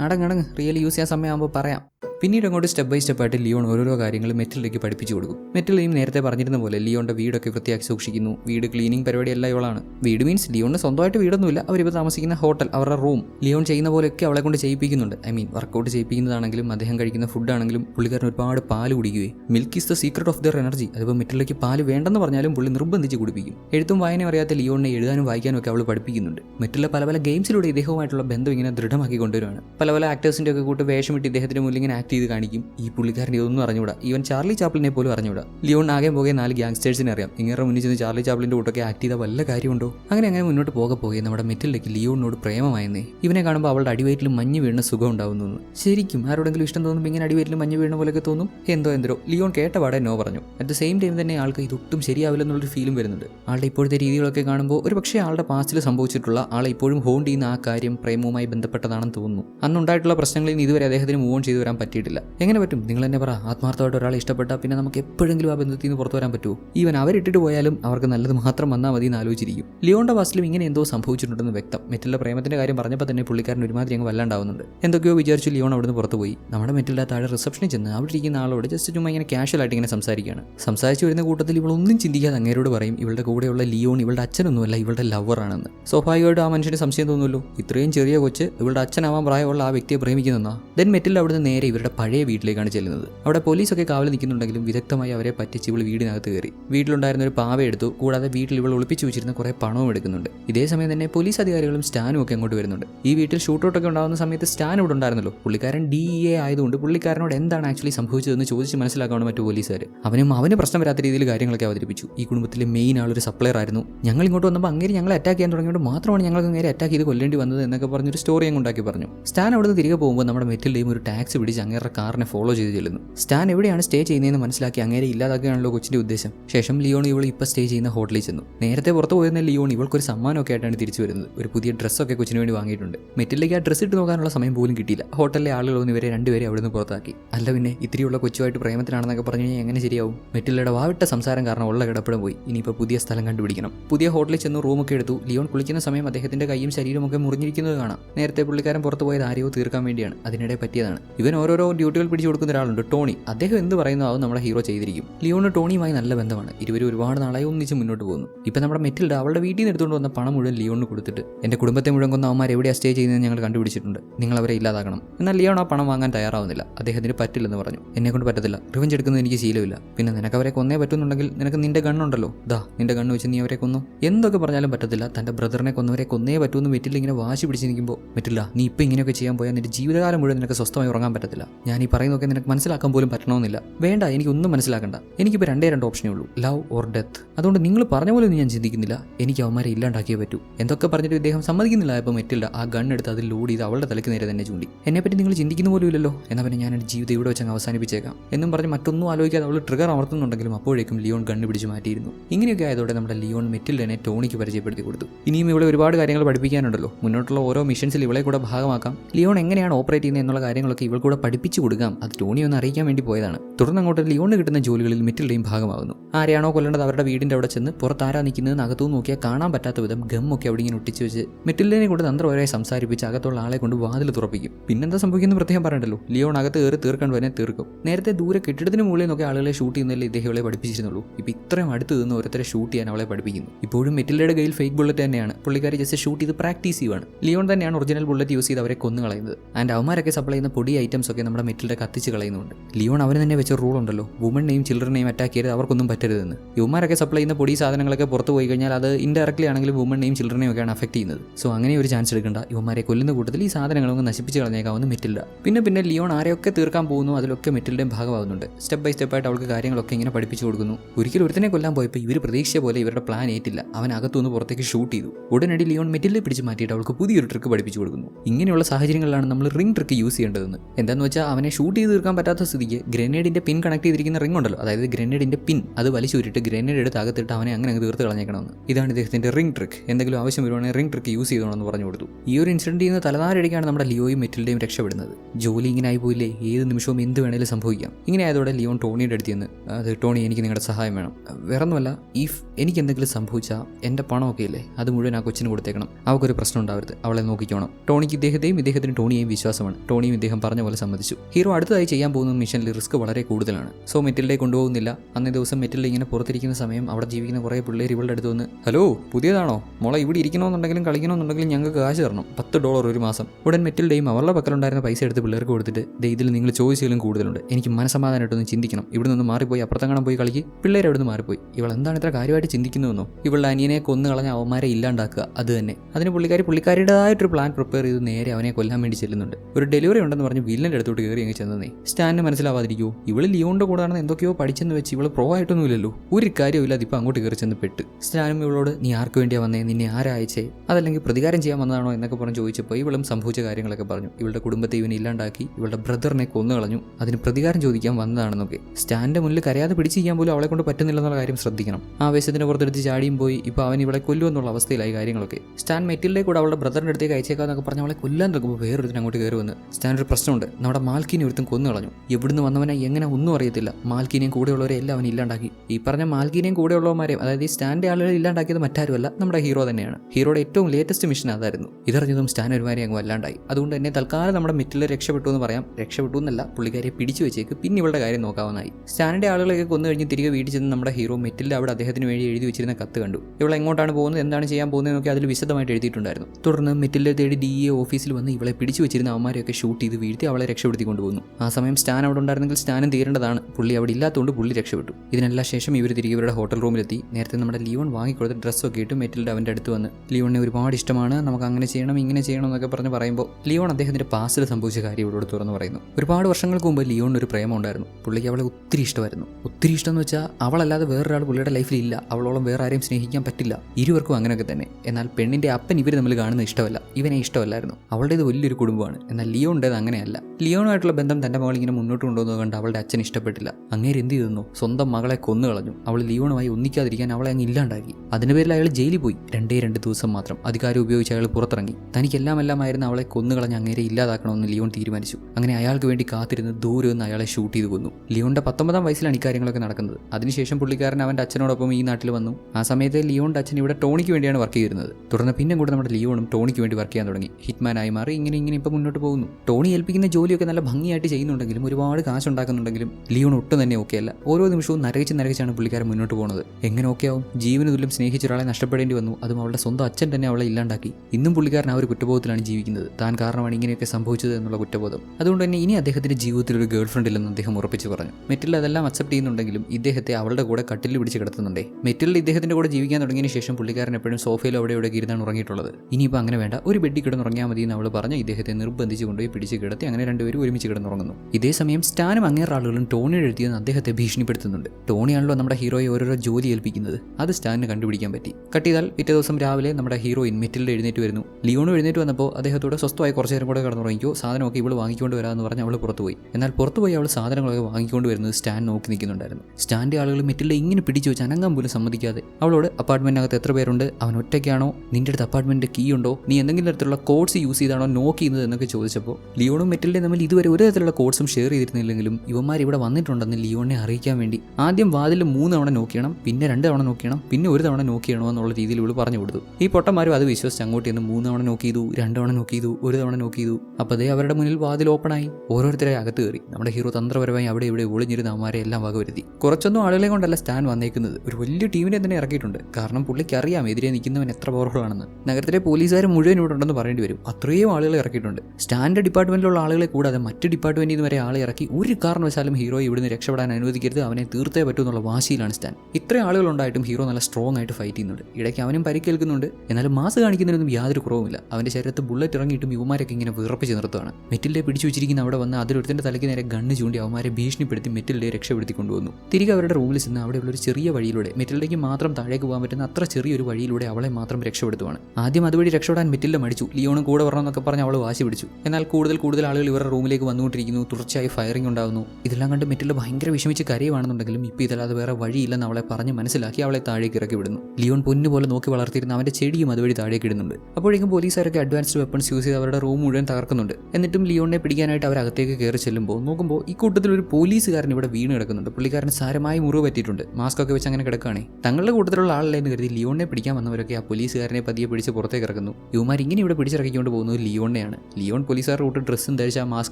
അടങ്ങടങ്ങ് റിയൽ യൂസ് ചെയ്യാൻ സമയമാകുമ്പോൾ പറയാം. പിന്നീട് അങ്ങോട്ട് സ്റ്റെപ്പ് ബൈ സ്റ്റെപ്പ് ആയിട്ട് ലിയോൺ ഓരോരോ കാര്യങ്ങൾ മെറ്റലിലേക്ക് പഠിപ്പിച്ചു കൊടുക്കും. മെറ്റലിയും നേരത്തെ പറഞ്ഞിരുന്ന പോലെ ലിയോണിന്റെ വീടൊക്കെ വൃത്തിയാക്കി സൂക്ഷിക്കുന്നു. വീട് ക്ലീനിങ് പരിപാടി എല്ലാം ഇവളാണ്. വീട് മീൻസ് ലിയോണിന് സ്വന്തമായിട്ട് വീടൊന്നുമില്ല. അവരിപ്പോൾ താമസിക്കുന്ന ഹോട്ടൽ അവരുടെ റൂം ലിയോൺ ചെയ്യുന്ന പോലെയൊക്കെ അവളെ കൊണ്ട് ചെയ്യിപ്പിക്കുന്നുണ്ട്. ഐ മീൻ വർക്കൗട്ട് ചെയ്യിപ്പിക്കുന്നതാണെങ്കിലും അദ്ദേഹം കഴിക്കുന്ന ഫുഡാണെങ്കിലും പുള്ളിക്കാരൻ ഒരുപാട് പാൽ കുടിക്കുകയും. Milk is the secret of their energy അതിപ്പോൾ മെറ്റലിലേക്ക് പാൽ വേണ്ടെന്ന് പറഞ്ഞാലും പുള്ളി നിർബന്ധിച്ച് കുടിപ്പിക്കും. എഴുത്തും വായനയും അറിയാത്ത ലിയോണിനെ എഴുതാനും വായിക്കാനും ഒക്കെ അവൾ പഠിപ്പിക്കുന്നുണ്ട്. മറ്റുള്ള പല പല ഗെയിംസിലൂടെ ഇദ്ദേഹവുമായിട്ടുള്ള ബന്ധം ഇങ്ങനെ ദൃഢമാക്കി കൊണ്ടുവരുവാണ്. പല പല ആക്ടേഴ്സിന്റെ ഒക്കെ കൂട്ട് വേഷമിട്ട് ഇദ്ദേഹത്തിന് മുന്നിൽ ഇങ്ങനെ ആക്ട് ചെയ്ത് കാണിക്കും. ഈ പുള്ളിക്കാരൻ ഇതൊന്നും അറിഞ്ഞൂടാ ഈവൻ ചാർലി ചാപ്ലിനെ പോലും അറിഞ്ഞൂടാ ലിയോൺ ആകെ പോകെ നാല് ഗ്യാങ്സ്റ്റേഴ്സിനെ അറിയാം. ഇങ്ങനെ മുന്നിൽ ചെന്ന് ചാർലി ചാപ്ലിന്റെ കൂട്ടൊക്കെ ആക്ട് ചെയ്ത വല്ല കാര്യമുണ്ടോ? അങ്ങനെ അങ്ങനെ മുന്നോട്ട് പോകെ പോയി നമ്മുടെ മെറ്റലിലേക്ക് ലിയോണിനോട് പ്രേമമായെന്നേ. ഇവനെ കാണുമ്പോൾ അവളുടെ അടിവയറ്റിൽ മഞ്ഞ് വീണ് സുഖം ഉണ്ടാവുന്നു ശരിക്കും ആരോടെങ്കിലും ഇഷ്ടം തോന്നുമ്പോൾ ഇങ്ങനെ അടിവയറ്റിൽ മഞ്ഞ് വീണ പോലെയൊക്കെ തോന്നും? എന്തോ എന്തോ. ലിയോൺ കേട്ട പാടെ നോ പറഞ്ഞു. അറ്റ് ദ സെയിം ടൈം തന്നെ ആൾക്ക് ഇതൊട്ടും ശരിയാവില്ലെന്നുള്ളൊരു ഫീലും വരുന്നുണ്ട്. ആളുടെ ഇപ്പോഴത്തെ രീതികളൊക്കെ കാണുമ്പോൾ ഒരു പക്ഷേ ആളുടെ പാസ്റ്റിൽ സംഭവിച്ചിട്ടുള്ള ആളെ ഇപ്പോഴും ഹോൺ ചെയ്യുന്ന ആ കാര്യം പ്രേമവുമായി ബന്ധപ്പെട്ടതാണെന്ന് തോന്നുന്നു. അന്നുണ്ടായിട്ടുള്ള പ്രശ്നങ്ങളിൽ നിന്ന് ഇതുവരെ അദ്ദേഹത്തിന് മൂവ് ഓൺ ചെയ്തു വരാൻ പറ്റിയിട്ടില്ല. എങ്ങനെ പറ്റും? നിങ്ങൾ തന്നെ പറ. ആത്മാർത്ഥമായിട്ട് ഒരാളെ ഇഷ്ടപ്പെട്ടാൽ പിന്നെ നമുക്ക് എപ്പോഴെങ്കിലും ആ ബന്ധത്തിൽ നിന്ന് പുറത്തു വരാൻ പറ്റുമോ ഈവൻ അവരിട്ടിട്ട് പോയാലും അവർക്ക് നല്ലത് മാത്രം വന്നാൽ മതി എന്ന് ആലോചിച്ചിരിക്കും. ലിയോണ്ടോ വാസിലും ഇങ്ങനെ എന്തോ സംഭവിച്ചിട്ടുണ്ടെന്ന് വ്യക്തം. മെറ്റിലെ പ്രേമത്തിന്റെ കാര്യം പറഞ്ഞപ്പോൾ തന്നെ പുള്ളിക്കാരൻ ഒരുമാതിരി അങ്ങ് വല്ലാണ്ടാവുന്നുണ്ട്. എന്തൊക്കെയോ വിചാരിച്ചു ലിയോൺ അവിടുന്ന് പുറത്തു പോയി. നമ്മുടെ മെറ്റിലെ താഴെ റിസപ്ഷനിൽ ചെന്ന് അവിടെ ഇരിക്കുന്ന ആളോട് ജസ്റ്റ് ചുമ്മാ ഇങ്ങനെ ആയിട്ട് ഇങ്ങനെ സംസാരിക്കുകയാണ്. സംസാരിച്ചു വരുന്ന കൂട്ടത്തിൽ ഇവളൊന്നും ചിന്തിക്കാതെ അങ്ങേരോട് പറയും ഇവളുടെ കൂടെയുള്ള ലിയോൺ ഇവളുടെ അച്ഛനൊന്നുമല്ല ഇവളുടെ ലവറാണെന്ന് സ്വാഭാവികമായിട്ടും ആ മനുഷ്യന് സംശയം തോന്നുമല്ലോ? ഇത്രയും ചെറിയ കൊച്ച് ഇവളുടെ അച്ഛനാവാൻ പ്രായമുള്ള ആ വ്യക്തിയെ പ്രേമിക്കുന്നെന്നാ? ദെൻ മെറ്റിൽ അവിടുന്ന് നേരെ ഇവരുടെ പഴയ വീട്ടിലേക്കാണ് ചെല്ലുന്നത്. അവിടെ പോലീസൊക്കെ കാവൽ നിൽക്കുന്നുണ്ടെങ്കിലും വിദഗ്ധമായി അവരെ പറ്റിച്ച് ഇവൾ വീടിനകത്ത് കയറി. വീട്ടിലുണ്ടായിരുന്ന ഒരു പാവ എടുത്തു കൂടാതെ വീട്ടിൽ ഇവൾ ഒളിപ്പിച്ചു വെച്ചിരുന്ന കുറേ പണവും എടുക്കുന്നുണ്ട്. ഇതേ സമയം തന്നെ പോലീസ് അധികാരികളും സ്റ്റാനും ഒക്കെ അങ്ങോട്ട് വരുന്നുണ്ട്. ഈ വീട്ടിൽ ഷൂട്ടൗട്ടൊക്കെ ഉണ്ടാകുന്ന സമയത്ത് സ്റ്റാൻ ഇവിടെ ഉണ്ടായിരുന്നല്ലോ. പുള്ളിക്കാരൻ ഡി ഇ എ ആയതുകൊണ്ട് പുള്ളിക്കാരനോട് എന്താണ് ആക്ച്വലി സംഭവിച്ചതെന്ന് ചോദിച്ച് മനസ്സിലാക്കാണ് മറ്റു പോലീസുകാർ അവനും അവന് പ്രശ്നം വരാത്ത രീതിയിൽ കാര്യങ്ങളൊക്കെ അവതരിപ്പിച്ചു. ഈ കുടുംബത്തിലെ മെയിൻ ആളൊരു സപ്ലയർ ആയിരുന്നു. ഞങ്ങൾ ഇങ്ങോട്ട് വന്നപ്പോൾ അങ്ങനെ ഞങ്ങളെ അറ്റാക്ക് ചെയ്യാൻ തുടങ്ങിയോണ്ട് മാത്രമാണ് ഞങ്ങൾക്ക് നേരെ അറ്റാക്ക് ചെയ്ത് കൊല്ലേണ്ടി വന്നത് എന്നൊക്കെ പറഞ്ഞൊരു സ്റ്റോറി അങ്ങ് ഉണ്ടാക്കി പറഞ്ഞു. സ്റ്റാൻ അവിടുന്ന് തിരികെ പോകുമ്പോൾ നമ്മുടെ മെറ്റിലെയും ഒരു ടാക്സി പിടിച്ച് അങ്ങേരുടെ കാറിനെ ഫോളോ ചെയ്ത് ചെല്ലുന്നു. സ്റ്റാൻ എവിടെയാണ് സ്റ്റേ ചെയ്യുന്നതെന്ന് മനസ്സിലാക്കി അങ്ങേരെ ഇല്ലാതാക്കുകയാണല്ലോ കൊച്ചിന്റെ ഉദ്ദേശം. ശേഷം ലിയോൺ ഇവൾ ഇപ്പോൾ സ്റ്റേ ചെയ്യുന്ന ഹോട്ടലിൽ ചെന്നു. നേരത്തെ പുറത്തു പോയിരുന്ന ലിയോൺ ഇവൾക്കൊരു സമ്മാനമൊക്കെ ആയിട്ടാണ് തിരിച്ചു വരുന്നത്. ഒരു പുതിയ ഡ്രസ്സൊക്കെ കൊച്ചിന് വേണ്ടി വാങ്ങിയിട്ടുണ്ട്. മെറ്റിലേക്ക് ആ ഡ്രസ്സ് ഇട്ട് നോക്കാനുള്ള സമയം പോലും കിട്ടിയില്ല. ഹോട്ടലിലെ ആളുകളൊന്നും ഇവരെ രണ്ടുപേരെ അവിടുന്ന് പുറത്താക്കി. അല്ല പിന്നെ ഇത്തിരിയുള്ള കൊച്ചുമായിട്ട് പ്രേമത്തിലാണെന്നൊക്കെ പറഞ്ഞു കഴിഞ്ഞാൽ എങ്ങനെ ശരിയാവും? മെറ്റിലയുടെ വാവിട്ട സംസാരം കാരണം ഉള്ള കിടപ്പിടം പോയി. ഇനിയിപ്പോൾ പുതിയ സ്ഥലം കണ്ടുപിടിക്കണം. പുതിയ ഹോട്ടലിൽ ചെന്ന് റൂമൊക്കെ എടുത്തു. ലിയോൺ കുളിക്കുന്ന സമയം അദ്ദേഹത്തിന്റെ കൈയും ശരീരമൊക്കെ മുറിഞ്ഞിരിക്കുന്നത് കാണാം. നേരത്തെ പുള്ളിക്കാരൻ പുറത്തു പോയത് ആരെയോ തീർക്കാൻ വേണ്ടിയാണ്. അതിനിടെ പറ്റിയതാണ്. ഇവൻ ഓരോരോ ഡ്യൂട്ടികൾ പിടിച്ചു കൊടുക്കുന്ന ഒരാളുണ്ട് ടോണി. അദ്ദേഹം എന്ത് പറയുന്നു അത് നമ്മുടെ ഹീറോ ചെയ്തിരിക്കും. ലിയോണ് ടോണിയുമായി നല്ല ബന്ധമാണ്. ഇരുവരും ഒരുപാട് നാളായി ഒന്നിച്ച് മുന്നോട്ട് പോകുന്നു. ഇപ്പം നമ്മുടെ മെറ്റിൽ അവളുടെ വീട്ടിൽ നിന്ന് എടുത്തുകൊണ്ട് വന്ന പണം മുഴുവൻ ലിയോണിന് കൊടുത്തിട്ട് എന്റെ കുടുംബത്തെ മുഴുവൻ കൊന്ന അവന്മാർ എവിടെയാണ് സ്റ്റേ ചെയ്യുന്നത് ഞങ്ങൾ കണ്ടുപിടിച്ചിട്ടുണ്ട്. നിങ്ങൾ അവരെ ഇല്ലാതാക്കണം. എന്നാൽ ലിയോൺ ആ പണം വാങ്ങാൻ തയ്യാറാവുന്നില്ല. അദ്ദേഹത്തിന് പറ്റില്ലെന്ന് പറഞ്ഞു. എന്നെ കൊണ്ട് പറ്റത്തില്ല. റിവഞ്ച് എടുക്കുന്നത് എനിക്ക് ശീലമില്ല. പിന്നെ നിനക്ക് അവരെ കൊന്നേ പറ്റുന്നുണ്ടെങ്കിൽ നിനക്ക് നിന്റെ ഗണ്ണുണ്ടല്ലോ ദാ നിന്റെ ഗണ്ണ് വെച്ച് നീ അവരെ കൊന്നു. എന്തൊക്കെ പറഞ്ഞാലും പറ്റത്തില്ല. തന്റെ ബ്രദറിനെ കൊന്നവരെ കൊന്നേ പറ്റുമെന്ന് മെറ്റിൽ ഇങ്ങനെ വാശി പിടിച്ച് നിൽക്കുമ്പോൾ പറ്റില്ല നീ ഇപ്പം ഇങ്ങനെയൊക്കെ ചെയ്യാൻ പോയാൽ നിന്റെ ജീവിതകാലം മുഴുവൻ നിനക്ക് സ്വസ്ഥമായി ഉറങ്ങാൻ പറ്റത്തില്ല. ഞാൻ ഈ പറയുന്നതൊക്കെ നിനക്ക് മനസ്സിലാക്കാൻ പോലും പറ്റണമെന്നില്ല. വേണ്ട എനിക്കൊന്നും മനസ്സിലാക്കണ്ട. എനിക്കിപ്പോൾ രണ്ടേ രണ്ട് ഓപ്ഷനേ ഉള്ളൂ. Love or death. അതുകൊണ്ട് നിങ്ങൾ പറഞ്ഞ പോലെ ഒന്നും ഞാൻ ചിന്തിക്കുന്നില്ല. എനിക്ക് അവന്മാരെ ഇല്ലാണ്ടാക്കിയേ പറ്റൂ. എന്തൊക്കെ പറഞ്ഞിട്ട് ഇദ്ദേഹം സമ്മതിക്കുന്നില്ല. അപ്പോൾ മെറ്റിൽഡ ആ ഗൺ എടുത്ത് അതിൽ ലോഡ് ചെയ്ത് അവളുടെ തലയ്ക്ക് നേരെ തന്നെ ചൂണ്ടി. എന്നെപ്പറ്റി നിങ്ങൾ ചിന്തിക്കുന്ന പോലും ഇല്ലല്ലോ. എന്നാൽ പിന്നെ ഞാൻ എന്റെ ജീവിതം ഇവിടെ വെച്ച് അവസാനിപ്പിച്ചേക്കാം. എന്നും പറഞ്ഞ് മറ്റൊന്നും ആലോചിക്കാതെ അവൾ ട്രിഗർ അമർത്തുന്നുണ്ടെങ്കിലും അപ്പോഴേക്കും ലിയോൺ ഗണ്ണ് പിടിച്ച് മാറ്റിയിരുന്നു. ഇങ്ങനെയൊക്കെ ആയതോടെ നമ്മുടെ ലിയോൺ മെറ്റിൽഡനെ ടോണിക്ക് പരിചയപ്പെടുത്തി കൊടുത്തു. ഇനിയും ഇവിടെ ഒരുപാട് കാര്യങ്ങൾ പഠിപ്പിക്കാനുണ്ടല്ലോ. മുന്നോട്ടുള്ള ഓരോ മിഷൻസിൽ ഇവളെ കൂടെ ഭാഗമാക്കാം. ലിയോൺ എങ്ങനെയാണ് ഓപ്പറേറ്റ് ചെയ്യുന്നത് എന്നുള്ള കാര്യങ്ങളൊക്കെ ഇവൾ കൂടെ പഠിപ്പിച്ചു കൊടുക്കാം. അത് ടോണി ഒന്ന് അറിയിക്കാൻ വേണ്ടി പോയതാണ്. തുടർന്ന് അങ്ങോട്ട് ലിയോണിന് കിട്ടുന്ന ജോലികളിൽ മിറ്റിലുടെയും ഭാഗമാകുന്നു ആരെയാണോ കൊല്ലേണ്ടത് അവരുടെ വീടിന്റെ അവിടെ ചെന്ന് പുറത്താരാ നിൽക്കുന്നത് അകത്തുനിന്ന് നോക്കിയാൽ കാണാൻ പറ്റാത്ത വിധം ഗമ്മൊക്കെ അവിടെ ഇങ്ങനെ ഒട്ടിച്ച് വെച്ച് മിറ്റിലിനെ കൊണ്ട് തന്ത്രപരമായി സംസാരിപ്പിച്ച് അകത്തുള്ള ആളെ കൊണ്ട് വാതിൽ തുറപ്പിക്കും. പിന്നെന്താ സംഭവിക്കുന്നത് പ്രത്യേകം പറയണ്ടല്ലോ? ലിയോൺ അകത്ത് കയറി തീർക്കാൻ വരെ തീർക്കും. നേരത്തെ ദൂരെ കെട്ടിടത്തിന് മുകളിൽ നിന്നൊക്കെ ആളുകളെ ഷൂട്ട് ചെയ്യുന്നതിൽ ഇദ്ദേഹം അവളെ പഠിപ്പിച്ചിരുന്നുള്ളൂ. ഇപ്പോൾ ഇത്രയും അടുത്ത് നിന്ന് ഓരോരുത്തരെ ഷൂട്ട് ചെയ്യാൻ അവളെ പഠിപ്പിക്കുന്നു. ഇപ്പോഴും മെറ്റിലയുടെ കയ്യിൽ ഫേക്ക് ബുള്ളറ്റ് തന്നെയാണ്. പുള്ളിക്കാരി ജസ്റ്റ് ഷൂട്ട് ചെയ്ത് പ്രാക്ടീസ് ചെയ്യുവാണ്. ലിയോൺ തന്നെയാണ് ഒറിജിനൽ ബുള്ളറ്റ് യൂസ് ചെയ്ത് അവരെ കൊന്നു കളയുന്നത് ആൻഡ് അവന്മാരൊക്കെ സപ്ലൈ ചെയ്യുന്ന പൊടി ഐറ്റംസ് ഒക്കെ നമ്മുടെ മെറ്റിലെ കത്തിച്ച് കളയുന്നുണ്ട്. ലിയോൺ അവന് തന്നെ വെച്ച റൂൾ ഉണ്ടല്ലോ. വുമണിനെയും ചിൽഡ്രനെയും അറ്റാക്ക് ചെയ്ത് അവർക്കൊന്നും പറ്റരുതെന്ന്. ഇവന്മാരൊക്കെ സപ്ലൈ ചെയ്യുന്ന പൊടി സാധനങ്ങളൊക്കെ പുറത്തു പോയി കഴിഞ്ഞാൽ അത് ഇൻഡയറക്ട്ലി ആണെങ്കിലും വുമണിനെയും ചിൽഡ്രനെയും ഒക്കെയാണ് അഫക്ട് ചെയ്യുന്നത്. സോ അങ്ങനെ ഒരു ചാൻസ് എടുക്കേണ്ട. ഇവന്മാരെ കൊല്ലുന്ന കൂട്ടത്തിൽ ഈ സാധനങ്ങളൊക്കെ നശിപ്പിച്ച് കളഞ്ഞേക്കാവുന്ന മെറ്റിൽഡ. പിന്നെ പിന്നെ ലിയോൺ ആരെയൊക്കെ തീർക്കാൻ പോകുന്നു അതിലൊക്കെ മെറ്റിൽഡയും ഭാഗമാകുന്നുണ്ട്. സ്റ്റെപ്പ് ബൈ സ്റ്റെപ്പായിട്ട് അവൾക്ക് കാര്യങ്ങളൊക്കെ ഇങ്ങനെ പഠിപ്പിച്ചു കൊടുക്കുന്നു. ഒരിക്കലും ഒരുത്തനെ കൊല്ലാൻ പോയപ്പോൾ ഇവർ പ്രതീക്ഷിച്ച പോലെ ഇവരുടെ പ്ലാൻ ഏറ്റില്ല. അവൻ അകത്തുനിന്ന് പുറത്തേക്ക് ഷൂട്ട് ചെയ്തു. ഉടനടി ലിയോൺ മെറ്റിലിൽ പിടിച്ച് മാറ്റിയിട്ട് അവൾക്ക് പുതിയൊരു ട്രിക്ക് പഠിപ്പിച്ചു കൊടുക്കുന്നു. ഇങ്ങനെയുള്ള സാഹചര്യങ്ങളിലാണ് നമ്മൾ റിംഗ് ട്രിക്ക് യൂസ് ചെയ്യേണ്ടതെന്ന്. എന്താണെന്ന് വെച്ചാൽ അവനെ ഷൂട്ട് ചെയ്ത് തീർക്കാൻ പറ്റാത്ത സ്ഥിതിക്ക് ഗ്രനേഡിന്റെ പിൻ കണക്ട് ചെയ്തിരിക്കുന്ന റിംഗ് ഉണ്ടല്ലോ. അതായത് ഗ്രനേഡിന്റെ പിൻ അത് വലിച്ചൂരിട്ട് ഗ്രനേഡ് എടുത്ത് അകത്തിട്ട് അവനെ അങ്ങനെ അങ്ങ് തീർത്ത് കളഞ്ഞേക്കണമെന്ന്. ഇതാണ് ഇദ്ദേഹത്തിന്റെ റിംഗ് ട്രിക്ക് എന്തെങ്കിലും ആവശ്യം വരുവാണെങ്കിൽ റിംഗ് ട്രിക്ക് യൂസ് ചെയ്തോണമെന്ന് പറഞ്ഞു കൊടുത്തു. ഈ ഒരു ഇൻസിഡന്റ് നിന്ന് തലനാരടിക്കാണ് നമ്മുടെ ലിയോയും മെറ്റിൽഡയും രക്ഷപ്പെടുന്നത്. ജോലി ഇങ്ങനെ ആയി പോയില്ലേ ഏത് നിമിഷവും എന്ത് വേണേലും സംഭവിക്കാം. ഇങ്ങനെ ആയതോടെ ലിയോൺ ടോണിയുടെ അടുത്ത് നിന്ന് അത് ടോണി എനിക്ക് നിങ്ങളുടെ സഹായം വേണം. വേറൊന്നുമല്ല ഇഫ് എനിക്ക് എന്തെങ്കിലും സംഭവിച്ചാൽ എന്റെ പണമൊക്കെ ഇല്ലേ? അത് മുഴുവൻ ആ കൊച്ചിന് കൊടുത്തേക്കണം. അവൾക്കൊരു പ്രശ്നം ഉണ്ടാവരുത്. അവളെ നോക്കിക്കോണം. ടോണിക്ക് ഇദ്ദേഹത്തെയും ഇദ്ദേഹത്തിന് ടോണിയെയും വിശ്വാസമാണ്. ടോണിയും ഇദ്ദേഹം പറഞ്ഞ പോലെ സമ്മതിച്ചു. ഹീറോ അടുത്തതായി ചെയ്യാൻ പോകുന്ന മിഷനിൽ റിസ്ക് വളരെ കൂടുതലാണ്. സോ മെറ്റിൽഡെ കൊണ്ടുപോകുന്നില്ല. അന്നേ ദിവസം മെറ്റിൽഡെ ഇങ്ങനെ പുറത്തിരിക്കുന്ന സമയം അവിടെ ജീവിക്കുന്ന കുറേ പിള്ളേർ ഇവളുടെ അടുത്ത് വന്ന് ഹലോ പുതിയതാണോ? മോളെ ഇവിടെ ഇരിക്കണമെന്നുണ്ടെങ്കിലും കളിക്കണമെന്നുണ്ടെങ്കിലും ഞങ്ങൾക്ക് കാശ് തരണം. പത്ത് ഡോളർ ഒരു മാസം. ഉടൻ മെറ്റിൽഡയും അവളുടെ പക്കലുണ്ടായിരുന്ന പൈസ എടുത്ത് പിള്ളേർക്ക് കൊടുത്തിട്ട് ദേ ഇതിൽ നിങ്ങൾ ചോദിച്ചതിലും കൂടുതലുണ്ട്. എനിക്ക് മനസമാധാനമായിട്ടൊന്ന് ചിന്തിക്കണം. ഇവിടെ നിന്ന് മാറിപ്പോയി അപ്പുറത്തെങ്ങാണം പോയി കളിക്ക്. പിള്ളേർ അവിടെ നിന്ന് മാറിപ്പോയി. ഇവൾ എന്താണ് ഇത്ര കാര്യമായിട്ട് ചിന്തിക്കുന്നതെന്നോ? ഇവളുടെ അനിയനെ കൊന്നു കളഞ്ഞ അവന്മാരെ ഇല്ലാണ്ടാക്കുക. അത് തന്നെ. അതിന് പുള്ളിക്കാരി പുള്ളിക്കാരിയുടേതായിട്ടൊരു പ്ലാൻ പ്രിപ്പയർ ചെയ്ത് നേരെ അവനെ കൊല്ലാൻ വേണ്ടി ചെല്ലുന്നുണ്ട്. ഒരു ഡെലിവറി ഉണ്ടെന്ന് പറഞ്ഞ് വില്ലന്റെ അടുത്തോട്ട് കയറി അങ്ങ് ചെന്നേ സ്റ്റാൻഡിന് മനസ്സിലാവാതിരിക്കൂ ഇവൾ ലിയോണിന്റെ കൂടാണെന്ന് എന്തൊക്കെയോ പഠിച്ചെന്ന് വെച്ച് ഇവൾ പ്രോ ആയിട്ടൊന്നുമില്ലല്ലോ. ഒരു കാര്യമില്ല അതിപ്പോൾ അങ്ങോട്ട് കയറി ചെന്ന് പെട്ട്. സ്റ്റാനും ഇവളോട് നീ ആർക്ക് വേണ്ടിയാ വന്നേ? നിന്നെ ആരായച്ചേ അതല്ലെങ്കിൽ പ്രതികാരം ചെയ്യാൻ വന്നതാണോ? എന്നൊക്കെ പറഞ്ഞ് ചോദിച്ചപ്പോൾ ഇവളും സംഭവിച്ച കാര്യങ്ങളൊക്കെ പറഞ്ഞു. ഇവളുടെ കുടുംബത്തെ ഇവൻ ഇല്ലാണ്ടാക്കി ഇവളുടെ ബ്രദറിനെ കൊന്നു കളഞ്ഞു അതിന് പ്രതികാരം ചോദിക്കാൻ വന്നതാണെന്നൊക്കെ. സ്റ്റാൻഡിന്റെ മുന്നിൽ കരയാതെ പിടിച്ച് ചെയ്യാൻ പോലും അവളെ കൊണ്ട് പറ്റുന്നില്ലെന്നുള്ള കാര്യം ശ്രദ്ധിക്കണം. ആവേശത്തിന് പുറത്തെടുത്ത് ചാടിയും പോയി ഇപ്പോൾ അവൻ ഇവളെ കൊല്ലുമെന്നുള്ള അവസ്ഥയിലായി കാര്യങ്ങളൊക്കെ. സ്റ്റാൻ മെറ്റിലെ കൂടെ അവളുടെ ബ്രദറിന്റെ അടുത്തേക്ക് അയച്ചേക്കാന്നൊക്കെ പറഞ്ഞ് അവളെ കൊല്ലാൻ തുടങ്ങുമ്പോൾ വേറൊരുത്തിന് അങ്ങോട്ട് കയറി വന്ന്. സ്റ്റാൻ ഒരു പ്രശ്നമുണ്ട്. നമ്മുടെ മാൽക്കിനെ ഒരുത്തും കൊന്നു കളഞ്ഞു. എവിടുന്ന് വന്നവനെ എങ്ങനെ ഒന്നും അറിയത്തില്ല. മാൽക്കിനെയും കൂടെയുള്ളവരെ എല്ലാം അവൻ ഇല്ലാണ്ടാക്കി. ഈ പറഞ്ഞ മാൽക്കിനെയും കൂടെയുള്ളവന്മാരെയും അതായത് ഈ സ്റ്റാൻഡ് ആളുകളെ ഇല്ലാണ്ടാക്കിയത് മറ്റാരുമല്ല നമ്മുടെ ഹീറോ തന്നെയാണ്. ഹീറോയുടെ ഏറ്റവും ലേറ്റസ്റ്റ് മിഷൻ അതായിരുന്നു. ഇതറിഞ്ഞതും സ്റ്റാൻ ഒരുമാരി അങ്ങ് വല്ലാണ്ടായി. അതുകൊണ്ട് തന്നെ തൽക്കാലം നമ്മുടെ മിറ്റിലെ രക്ഷപ്പെട്ടു എന്ന് പറയാം. രക്ഷപ്പെട്ടു എന്നല്ല പുള്ളിക്കാരെ പിടിച്ചു വെച്ചേക്ക്. പിന്നെ ഇവളുടെ കാര്യം നോക്കാവുന്നതായി. സ്റ്റാൻഡിന്റെ ആളുകളൊക്കെ കൊന്നു കഴിഞ്ഞ് തിരികെ വീട്ടിൽ ചെന്ന് നമ്മുടെ ഹീറോ മെറ്റിൽ അവിടെ അദ്ദേഹത്തിന് വേണ്ടി എഴുതി വെച്ചിരുന്ന കത്ത് കണ്ടു. ഇവളെ എങ്ങോട്ടാണ് പോകുന്നത് എന്താണ് ചെയ്യാൻ പോകുന്നതെന്നൊക്കെ അതിൽ വിശദമായിട്ട് എഴുതിയിട്ടുണ്ടായിരുന്നു. തുടർന്ന് മെറ്റിലെ തേടി ഡി എ ഓഫീസിൽ വന്ന് ഇവളെ പിടിച്ചു വെച്ചിരുന്ന അവന്മാരെയൊക്കെ ഷൂട്ട് ചെയ്ത് വീഴ്ത്തി അവളെ രക്ഷപ്പെടുത്തി കൊണ്ടുപോകുന്നു ആ സമയം സ്റ്റാൻ അവിടെ ഉണ്ടായിരുന്നെങ്കിൽ സ്റ്റാനും തീരേണ്ടതാണ്. പുള്ളി അവിടെ ഇല്ലാത്തതുകൊണ്ട് പുള്ളി രക്ഷപ്പെട്ടു. ഇതിനെല്ലാം ശേഷം ഇവർ തിരികെ ഇവരുടെ ഹോട്ടൽ റൂമിലെത്തി. നേരത്തെ നമ്മുടെ ലിയോൺ വാങ്ങിക്കൊടുത്ത ഡ്രസ്സൊക്കെ ഇട്ട് മെറ്റിൽഡ് അവന്റെ അടുത്ത് വന്ന് ലിയോണിനെ ഒരുപാട് ഇഷ്ടമാണ് നമുക്ക് അങ്ങനെ ചെയ്യണം ഇങ്ങനെ ചെയ്യണം എന്നൊക്കെ പറഞ്ഞ് പറയുമ്പോൾ ലിയോൺ അദ്ദേഹത്തിന്റെ പാസ്റ്റിൽ സംഭവിച്ച കാര്യം ഇവരോട് തുറന്ന് പറയുന്നു. ഒരുപാട് വർഷങ്ങൾക്ക് മുമ്പ് ലിയോണിന് ഒരു പ്രേമം ഉണ്ടായിരുന്നു. പുള്ളിക്ക് അവളെ ഒത്തിരി ഇഷ്ടമായിരുന്നു. ഒത്തിരി ഇഷ്ടം എന്ന് വെച്ചാൽ അവളല്ലാതെ വേറൊരാൾ പുള്ളിയുടെ ലൈഫിൽ ഇല്ല. അവളോളം വേറെ ആരെയും സ്നേഹിക്കാൻ പറ്റില്ല. ഇരുവർക്കും അങ്ങനെയൊക്കെ തന്നെ. എന്നാൽ പെണ്ണിന്റെ അപ്പൻ ഇവർ തമ്മിൽ കാണുന്ന ഇഷ്ടമല്ല. ഇവനെ ഇഷ്ടമല്ലായിരുന്നു. അവളുടേത് വലിയൊരു കുടുംബമാണ്. എന്നാൽ ലിയോണ്ടേത് അങ്ങനെയല്ല. ലിയോണുമായിട്ടുള്ള ബന്ധം തന്റെ മകൾ ഇങ്ങനെ മുന്നോട്ട് കൊണ്ടുവന്നത് കണ്ട് അവളുടെ അച്ഛൻ ഇഷ്ടപ്പെട്ടില്ല. അങ്ങേര് എന്ത് ചെയ്തു സ്വന്തം മകളെ കൊന്നു കളഞ്ഞു. അവൾ ലിയോണുമായി ഒന്നിക്കാതിരിക്കാൻ അവളെ അങ്ങ് ഇല്ലാണ്ടാക്കി. അതിന്റെ പേരിൽ അയാൾ ജയിലിൽ പോയി. രണ്ടേ രണ്ട് ദിവസം മാത്രം. അധികാരം ഉപയോഗിച്ച് അയാൾ പുറത്തിറങ്ങി. തനിക്കെല്ലാം എല്ലാമായിരുന്നു അവളെ കൊന്നു കളഞ്ഞ് അങ്ങേരെ ഇല്ലാതാക്കണമെന്ന് ലിയോൺ തീരുമാനിച്ചു. അങ്ങനെ അയാൾക്ക് വേണ്ടി കാത്തിരുന്ന് ദൂരെ നിന്ന് അയാളെ ഷൂട്ട് ചെയ്ത് കൊന്നു. ലിയോണിന്റെ പത്തൊമ്പതാം വയസ്സിലാണ് ഇക്കാര്യങ്ങളൊക്കെ നടക്കുന്നത്. അതിനുശേഷം പുള്ളിക്കാരൻ അവന്റെ അച്ഛനോടൊപ്പം ഈ നാട്ടിൽ വന്നു. ആ സമയത്ത് ലിയോണിന്റെ അച്ഛൻ ഇവിടെ ടോണിക്ക് വേണ്ടിയാണ് വർക്ക് ചെയ്തിരുന്നത്. തുടർന്ന് പിന്നെ കൂടെ നമ്മുടെ ലിയോണും ടോണിക്ക് വേണ്ടി വർക്ക് ചെയ്യാൻ തുടങ്ങി. ഹിറ്റ്മാനായി മാറി ഇങ്ങനെ ഇങ്ങനെ ഇപ്പം മുന്നോട്ട് പോകുന്നു. ടോണി ഏൽപ്പിക്കുന്ന ജോലിയൊക്കെ നല്ല ഭംഗിയായിട്ട് ചെയ്യുന്നുണ്ടെങ്കിലും ഒരുപാട് കാശ് ഉണ്ടാക്കുന്നുണ്ടെങ്കിലും ലിയോൺ ഒട്ടും തന്നെ ഓക്കെ അല്ല. ഓരോ നിമിഷവും നരകിച്ച് നരകിച്ചാണ് പുള്ളിക്കാരൻ മുന്നോട്ട് പോകുന്നത്. എങ്ങനെ ഓക്കെ ആവും? ജീവന് തുല്യം സ്നേഹിച്ച ഒരാളെ നഷ്ടപ്പെടേണ്ടി വന്നു. അതും അവളുടെ സ്വന്തം അച്ഛൻ തന്നെ അവളെ ഇല്ലാണ്ടാക്കി. ഇന്നും പുള്ളിക്കാരൻ ആ ഒരു കുറ്റബോധത്തിലാണ് ജീവിക്കുന്നത്. താൻ കാരണമാണ് ഇങ്ങനെയൊക്കെ സംഭവിച്ചത് എന്നുള്ള കുറ്റബോധം. അതുകൊണ്ട് തന്നെ ഇനി അദ്ദേഹത്തിന്റെ ജീവിതത്തിൽ ഒരു ഗേൾ ഫ്രണ്ട് ഇല്ലെന്ന് അദ്ദേഹം ഉറപ്പിച്ചു പറഞ്ഞു. മെറ്റിൽ അതെല്ലാം അക്സെപ്റ്റ് ചെയ്യുന്നുണ്ടെങ്കിലും ഇദ്ദേഹത്തെ അവളുടെ കൂടെ കട്ടിൽ പിടിച്ച് കിടത്തുന്നുണ്ടേ. മെറ്റിൽ ഇദ്ദേഹത്തിന്റെ കൂടെ ജീവിക്കാൻ തുടങ്ങിയതിന് ശേഷം പുള്ളിക്കാരൻ എപ്പോഴും സോഫയിലോ അവിടെ ഇവിടെ ഇരുന്നാണ് ഉറങ്ങിയിട്ടുള്ളത്. ഇനിയിപ്പോൾ അങ്ങനെ വേണ്ട. ഒരു ബെഡിൽ കിടന്നുറങ്ങിയാൽ മതി എന്ന് അവൾ പറഞ്ഞു. ഇദ്ദേഹത്തെ നിർബന്ധിച്ച് കൊണ്ടുപോയി പിടിച്ച് കിടത്തി അങ്ങനെ രണ്ടുപേരും ഒരുമിച്ച് കിടന്നുറങ്ങുന്നു. ഇതേ സമയം സ്റ്റാനും അങ്ങേറെ ആളുകളും ടോണി എഴുതിയെന്ന് അദ്ദേഹത്തെ ഭീഷണിപ്പെടുത്തുന്നുണ്ട്. ടോണിയാണല്ലോ നമ്മുടെ ഹീറോയെ ഓരോരോ ജോലി ഏൽപ്പിക്കുന്നത്. അത് സ്റ്റാനിന് കണ്ടുപിടിക്കാൻ പറ്റി. കട്ട് പിറ്റേ ദിവസം രാവിലെ നമ്മുടെ ഹീറോയിൻ മെറ്റിൽഡ് എഴുന്നേറ്റ് വരുന്നു. ലിയോണും എഴുന്നേറ്റ് വന്നപ്പോൾ അദ്ദേഹത്തോട് സ്വസ്ഥമായി കുറച്ച് നേരം കൂടെ കിടന്നുറങ്ങിക്കോ സാധനമൊക്കെ ഇവൾ വാങ്ങിക്കൊണ്ട് വരാമെന്ന് പറഞ്ഞ് അവൾ പുറത്തുപോയി എന്നാൽ പുറത്തുപോയി അവൾ സാധനങ്ങളൊക്കെ വാങ്ങിക്കൊണ്ട് വരുന്നത് സ്റ്റാൻ നോക്കി നിൽക്കുന്നുണ്ടായിരുന്നു. സ്റ്റാന്റെ ആളുകൾ മെറ്റിൽഡ് ഇങ്ങനെ പിടിച്ചു വെച്ച് അനങ്ങാൻ പോലും സമ്മതിക്കാതെ അവളോട് അപ്പാർട്ട്മെന്റിനകത്ത് എത്ര പേരുണ്ട്? അവൻ ഒറ്റയ്ക്കാണോ? നിന്റെ അടുത്ത് അപ്പാർട്ട്മെന്റ് കീ ഉണ്ടോ നീ എന്തെങ്കിലും തരത്തിലുള്ള കോഡ്സ് യൂസ് ചെയ്താണോ നോക്ക് എന്നൊക്കെ ചോദിച്ചപ്പോൾ ലിയോണും മെറ്റിൽഡയും തമ്മിൽ ഇതുവരെ ഒരു തരത്തിലുള്ള കോഡ്സും ഷെയർ ചെയ്തിരുന്നില്ലെങ്കിലും ഇവന്മാർ ഇവിടെ വന്നിട്ടുണ്ടെന്ന് ലിയോണിനെ അറിയിക്കാൻ വേണ്ടി ആദ്യം വാതിൽ മൂന്ന് തവണ നോക്കിയണം പിന്നെ രണ്ട് തവണ നോക്കിയണം പിന്നെ ഒരു തവണ നോക്കിയണോ എന്നുള്ള രീതിയിൽ ഇവിടെ പറഞ്ഞു കൊടുത്തു. ഈ പൊട്ടന്മാരും അത് വിശ്വസിച്ച് അങ്ങോട്ട് ചെന്ന് മൂന്ന് തവണ നോക്കി രണ്ട് തവണ നോക്കി ഒരു തവണ നോക്കി അപ്പോൾ അതേ അവരുടെ മുന്നിൽ വാതിൽ ആയി. ഓരോരുത്തരെ അകത്ത് കയറി. നമ്മുടെ ഹീറോ തന്ത്രപരമായി അവിടെ ഇവിടെ ഒളിഞ്ഞിരുന്ന അവന്മാരെ എല്ലാം വകവരുത്തി. കുറച്ചൊന്നും ആളുകളെ കൊണ്ടല്ല സ്റ്റാൻ വന്നേക്കുന്നത്. ഒരു വലിയ ടീമിനെ തന്നെ ഇറക്കിയിട്ടുണ്ട്. കാരണം പുള്ളിക്ക് അറിയാം എതിരെ നിൽക്കുന്നവൻ എത്ര പവർഫുൾ ആണെന്ന്. നഗരത്തിലെ പോലീസുകാർ മുഴുവൻ ഇവിടെ ഉണ്ടെന്ന് പറയേണ്ടി വരും. അത്രയും ആളുകളെ ഇറക്കിയിട്ടുണ്ട്. സ്റ്റാൻഡ് ഡിപ്പാർട്ട്മെന്റിലുള്ള ആളുകളെ കൂടാതെ മറ്റ് ഡിപ്പാർട്ട്മെന്റിൽ നിന്ന് വരെ ആളെ ഇറക്കി ഒരു കാരണവശാലും ഹീറോയെ ഇവിടുന്ന് രക്ഷപ്പെടാൻ അനുവദിക്കരുത്. അവനെ തീർത്തേ പറ്റൂ എന്നുള്ള വാശിയിലാണ് സ്റ്റാൻ ഇത്രയും ആളുകളുണ്ടായിട്ടും ഹീറോ നല്ല സ്ട്രോങ് ആയിട്ട് ഫൈറ്റ് ചെയ്യുന്നുണ്ട്. ഇടയ്ക്ക് അവനും പരിക്കേൽക്കുന്നുണ്ട്. എന്നാലും മാസ് കാണിക്കുന്നതിനൊന്നും യാതൊരു കുറവുമില്ല. അവന്റെ ശരീരത്ത് ബുള്ളറ്റ് ഇറങ്ങിയിട്ടും യുവമാരൊക്കെ ഇങ്ങനെ വിറപ്പിച്ച് നിർത്തുകയാണ് മെറ്റിലെ പിടിച്ചു വെച്ചിരിക്കുന്ന അവിടെ വന്ന് അതിലൊരുത്തന്റെ തലയ്ക്ക് നേരെ ഗണ്ണ് ചൂണ്ടി അവന്മാരെ ഭീഷണിപ്പെടുത്തി മെറ്റിലെ രക്ഷപ്പെടുത്തി കൊണ്ടുവന്നു. തിരികെ അവരുടെ റൂമിൽ ചെന്ന് അവിടെയുള്ള ഒരു ചെറിയ വഴിയിലൂടെ മെറ്റിലേക്ക് മാത്രം താഴേക്ക് പോകാൻ പറ്റുന്ന അത്ര ചെറിയൊരു വഴിയിലൂടെ അവളെ മാത്രം രക്ഷപ്പെടുത്തുവാണ്. ആദ്യം അതുവഴി രക്ഷപ്പെടാൻ മെറ്റില്ല മടിച്ചു. ലിയോണും കൂടെ വരണമെന്നൊക്കെ പറഞ്ഞ് അവൾ വാശി പിടിച്ചു. എന്നാൽ കൂടുതൽ കൂടുതൽ ആളുകൾ ഇവരുടെ റൂമിലേക്ക് വന്നുകൊണ്ടിരിക്കുന്നു. തുടർച്ചയായി ഫയറിംഗ് ഉണ്ടാകുന്നു. ഇതെല്ലാം കണ്ട് മെറ്റില്ല ഭയങ്കര വിഷമിച്ച് കരയുവാണെന്നുണ്ടെങ്കിലും ഇപ്പോൾ ഇതല്ലാതെ വേറെ വഴിയില്ലെന്ന് അവളെ പറഞ്ഞ് മനസ്സിലാക്കി അവളെ താഴേക്ക് ഇറക്കി വിടുന്നു. ലിയോൺ പൊന്നു പോലെ നോക്കി വളർത്തിയിരുന്ന അവന്റെ ചെടിയും അതുവഴി താഴേക്ക് ഇടുന്നുണ്ട്. അപ്പോഴേക്കും പോലീസുകാരൊക്കെ അഡ്വാൻസ്ഡ് വെപ്പൺസ് യൂസ് ചെയ്ത് അവരുടെ റൂം മുഴുവൻ തകർക്കുന്നുണ്ട്. എന്നിട്ടും ലിയോണിനെ പിടിക്കാനായിട്ട് അവർ അകത്തേക്ക് കയറി ചെല്ലുമ്പോൾ നോക്കുമ്പോൾ ഈ കൂട്ടത്തിൽ ഒരു പോലീസുകാരൻ ഇവിടെ വീണ് കിടക്കുന്നുണ്ട്. പുള്ളിക്കാരന് സാരമായി മുറിവ് പറ്റിയിട്ടുണ്ട്. മാസ്ക് ഒക്കെ വെച്ച് അങ്ങനെ കിടക്കുകയാണെ തങ്ങളുടെ കൂട്ടത്തിലുള്ള ആളല്ലേ എന്ന് കരുതി ലിയോണിനെ പിടിക്കാൻ വന്നവരൊക്കെ ആ പോലീസുകാരനെ പതിയെ പിടിച്ച് പുറത്തേക്ക് ഇറക്കുന്നു. യുവമാർ ഇങ്ങനെ ഇവിടെ പിടിച്ചിറക്കിക്കൊണ്ട് പോകുന്നത് ലിയോണിനെയാണ്. ലിയോൺ പോലീസുകാർ റൂട്ട് ഡ്രസ്സും ധരിച്ച് ആ മാസ്കും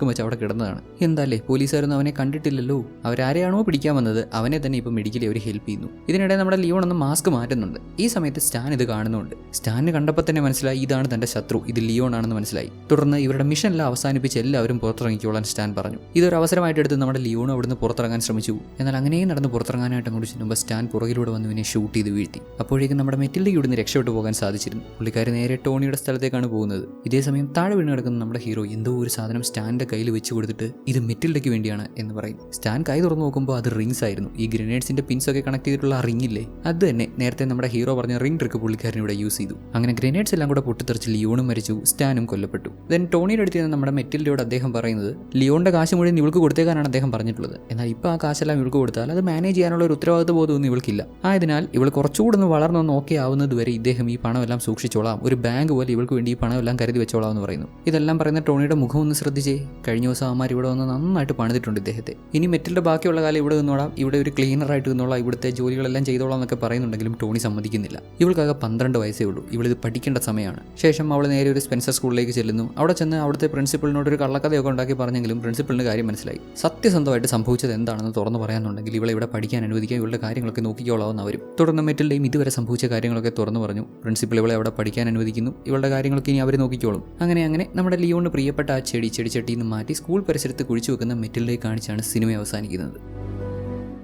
വെച്ച് അവിടെ കിടന്നതാണ്. എന്താല്ലേ പോലീസുകാരൊന്നും അവനെ കണ്ടിട്ടില്ലല്ലോ? അവരാരെയാണോ പിടിക്കാൻ വന്നത്? അവനെ തന്നെ ഇപ്പം മെഡിക്കലി അവർ ഹെൽപ്പ് ചെയ്യുന്നു. ഇതിനിടെ നമ്മുടെ ലിയോൺ ഒന്ന് മാസ്ക് മാറ്റുന്നുണ്ട്. ഈ സമയത്ത് സ്റ്റാൻ ഇത് കാണുന്നുണ്ട്. സ്റ്റാനിന് കണ്ടപ്പോൾ തന്നെ മനസ്സിലായി ഇതാണ് തന്റെ ശത്രു. ഇത് ലിയോൺ ആണെന്ന് മനസ്സിലായി. തുടർന്ന് ഇവരുടെ മിഷനെല്ലാം അവസാനിപ്പിച്ച് എല്ലാവരും പുറത്തിറങ്ങിക്കോളാൻ സ്റ്റാൻ പറഞ്ഞു. ഇതൊരു അവസരമായിട്ട് എടുത്ത് നമ്മുടെ ലിയോൺ അവിടുന്ന് പുറത്തിറങ്ങാൻ ശ്രമിച്ചു. എന്നാൽ അങ്ങനെയും നടന്ന് പുറത്തിറങ്ങാനായിട്ട് അങ്ങോട്ട് ചെല്ലുമ്പോൾ സ്റ്റാൻ പുറകിലൂടെ വന്ന് ഇവനെ ഷൂട്ട് ചെയ്ത് വീഴ്ത്തി. അപ്പോഴേക്കും നമ്മുടെ മെറ്റിൽഡയ്ക്ക് ഇവിടുന്ന് രക്ഷപ്പെട്ടു പോകാൻ സാധിച്ചിരുന്നു. പുള്ളിക്കാരി നേരെ ടോണിയുടെ സ്ഥലത്തേക്കാണ് പോകുന്നത്. ഇതേ സമയം താഴെ വീണ് കിടക്കുന്ന നമ്മുടെ ഹീറോ എന്തോ ഒരു സാധനം സ്റ്റാന്റെ കയ്യിൽ വെച്ച് കൊടുത്തിട്ട് ഇത് മെറ്റിൽഡയ്ക്ക് വേണ്ടിയാണ് എന്ന് പറയും സ്റ്റാൻ കൈ തുറന്നു നോക്കുമ്പോൾ അത് റിങ്സ് ആയിരുന്നു. ഈ ഗ്രനേഡ്സിന്റെ പിൻസ് ഒക്കെ കണക്ട് ചെയ്തിട്ടുള്ള ആ റിംഗ് ഇല്ലേ? അത് തന്നെ. നേരത്തെ നമ്മുടെ ഹീറോ പറഞ്ഞ റിംഗ് ട്രിക്ക് പുള്ളിക്കാരൻ ഇവിടെ യൂസ് ചെയ്തു. അങ്ങനെ ഗ്രനേഡ്സ് എല്ലാം കൂടെ പൊട്ടിത്തെറിച്ച് ലിയോണും മരിച്ചു. സ്റ്റാനും കൊല്ലപ്പെട്ടു. ദെൻ ടോണിയുടെ അടുത്ത് നിന്ന് നമ്മുടെ മെറ്റിൽഡയോട് അദ്ദേഹം പറയുന്നത് ലിയോണിന്റെ കാശ് മുഴുവൻ ഇവൾക്ക് കൊടുത്തേക്കാനാണ് അദ്ദേഹം പറഞ്ഞിട്ടുള്ളത്. എന്നാൽ ഇപ്പോൾ ആ കാശെല്ലാം ഇവൾക്ക് കൊടുത്താൽ അത് മാനേജ് ചെയ്യാനുള്ള ഒരു ഉത്തരവാദിത്വ ബോധമൊന്നും ഇവൾക്കില്ല. ആയതിനാൽ ഇവൾ കുറച്ചുകൂടെ ഒന്ന് വളർന്നു ഓക്കെ ആവുന്നത് വരെ ഇദ്ദേഹം ഈ പണമെല്ലാം സൂക്ഷിച്ചോളാം. ഒരു ബാങ്ക് പോലെ ഇവൾക്ക് വേണ്ടി ഈ പണമെല്ലാം കരുതി വെച്ചോളാം എന്ന് പറയുന്നു. ഇതെല്ലാം പറയുന്ന ടോണിയുടെ മുഖം ഒന്ന് ശ്രദ്ധിച്ചേ. കഴിഞ്ഞ ദിവസം അമ്മമാർ ഇവിടെ വന്ന് നന്നായിട്ട് പണിതിട്ടുണ്ട് ഇദ്ദേഹത്തെ. ഇനി മെറ്റിലിന്റെ ബാക്കിയുള്ള കാലം ഇവിടെ നിന്നോളാം. ഇവിടെ ഒരു ക്ലീനറായിട്ട് നിന്നോളാം. ഇവിടുത്തെ ജോലികളെല്ലാം ചെയ്തോളാം എന്നൊക്കെ പറയുന്നുണ്ടെങ്കിലും ടോണി സമ്മതിക്കുന്നില്ല. ഇവൾക്കാകെ പന്ത്രണ്ട് വയസ്സേ ഉള്ളൂ. ഇവളിത് പഠിക്കേണ്ട സമയമാണ്. ശേഷം അവൾ നേരെ ഒരു സ്പെൻസർ സ്കൂളിലേക്ക് ചെല്ലുന്നു. അവിടെ ചെന്ന് അവിടുത്തെ പ്രിൻസിപ്പളിനോട് ഒരു കള്ളക്കഥയൊക്കെ ഉണ്ടാക്കി പറഞ്ഞെങ്കിലും പ്രിൻസിപ്പളിന് കാര്യം മനസ്സിലായി. സത്യസന്ധമായിട്ട് സംഭവിച്ചത് എന്താണെന്ന് തുറന്നു പറയാനുണ്ടെങ്കിൽ ഇവളെ ഇവിടെ പഠിക്കാൻ അനുവദിക്കാൻ ഇവളുടെ കാര്യങ്ങളൊക്കെ നോക്കിക്കോളാവുന്ന അവരും. തുടർന്ന് മെറ്റിൽഡയും ഇതുവരെ സംഭവിച്ച കാര്യങ്ങളൊക്കെ തുറന്നു പറഞ്ഞു. പ്രിൻസിപ്പൾ ഇവളെ അവിടെ പഠിക്കാൻ അനുവദിക്കുന്നു. ഇവളുടെ കാര്യങ്ങളൊക്കെ ഇനി അവർ നോക്കിക്കോളും. അങ്ങനെ അങ്ങനെ നമ്മുടെ ലിയോണ് പ്രിയപ്പെട്ട ആ ചെടി ചെടിച്ചട്ടിയിൽ നിന്ന് മാറ്റി സ്കൂൾ പരിസരത്ത് കുഴിച്ചു വെക്കുന്ന മെറ്റിൽഡയെ കാണിച്ചാണ് സിനിമ അവസാനിക്കുന്നത്.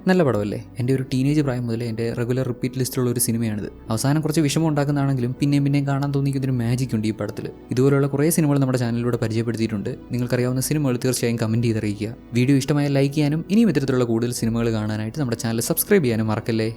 നല്ല പടമല്ലേ? എന്റെ ഒരു ടീനേജ് പ്രായം മുതലേ എന്റെ റെഗുലർ റിപ്പീറ്റ് ലിസ്റ്റിലുള്ള ഒരു സിനിമയാണിത്. അവസാനം കുറച്ച് വിഷമം ഉണ്ടാക്കുന്നതാണെങ്കിലും പിന്നെയും പിന്നെയും കാണാൻ തോന്നിക്കുന്നൊരു മാജിക് ഉണ്ട് ഈ പടത്തിൽ ഇതുപോലെയുള്ള കുറേ സിനിമകൾ നമ്മുടെ ചാനലിലൂടെ പരിചയപ്പെടുത്തിയിട്ടുണ്ട്. നിങ്ങൾക്കറിയാവുന്ന സിനിമകൾ തീർച്ചയായും കമന്റ് ചെയ്തറിയിക്കുക. വീഡിയോ ഇഷ്ടമായ ലൈക്ക് ചെയ്യാനും ഇനിയും ഇത്തരത്തിലുള്ള കൂടുതൽ സിനിമകൾ കാണാനായിട്ട് നമ്മുടെ ചാനൽ സബ്സ്ക്രൈബ് ചെയ്യാനും മറക്കല്ലേ?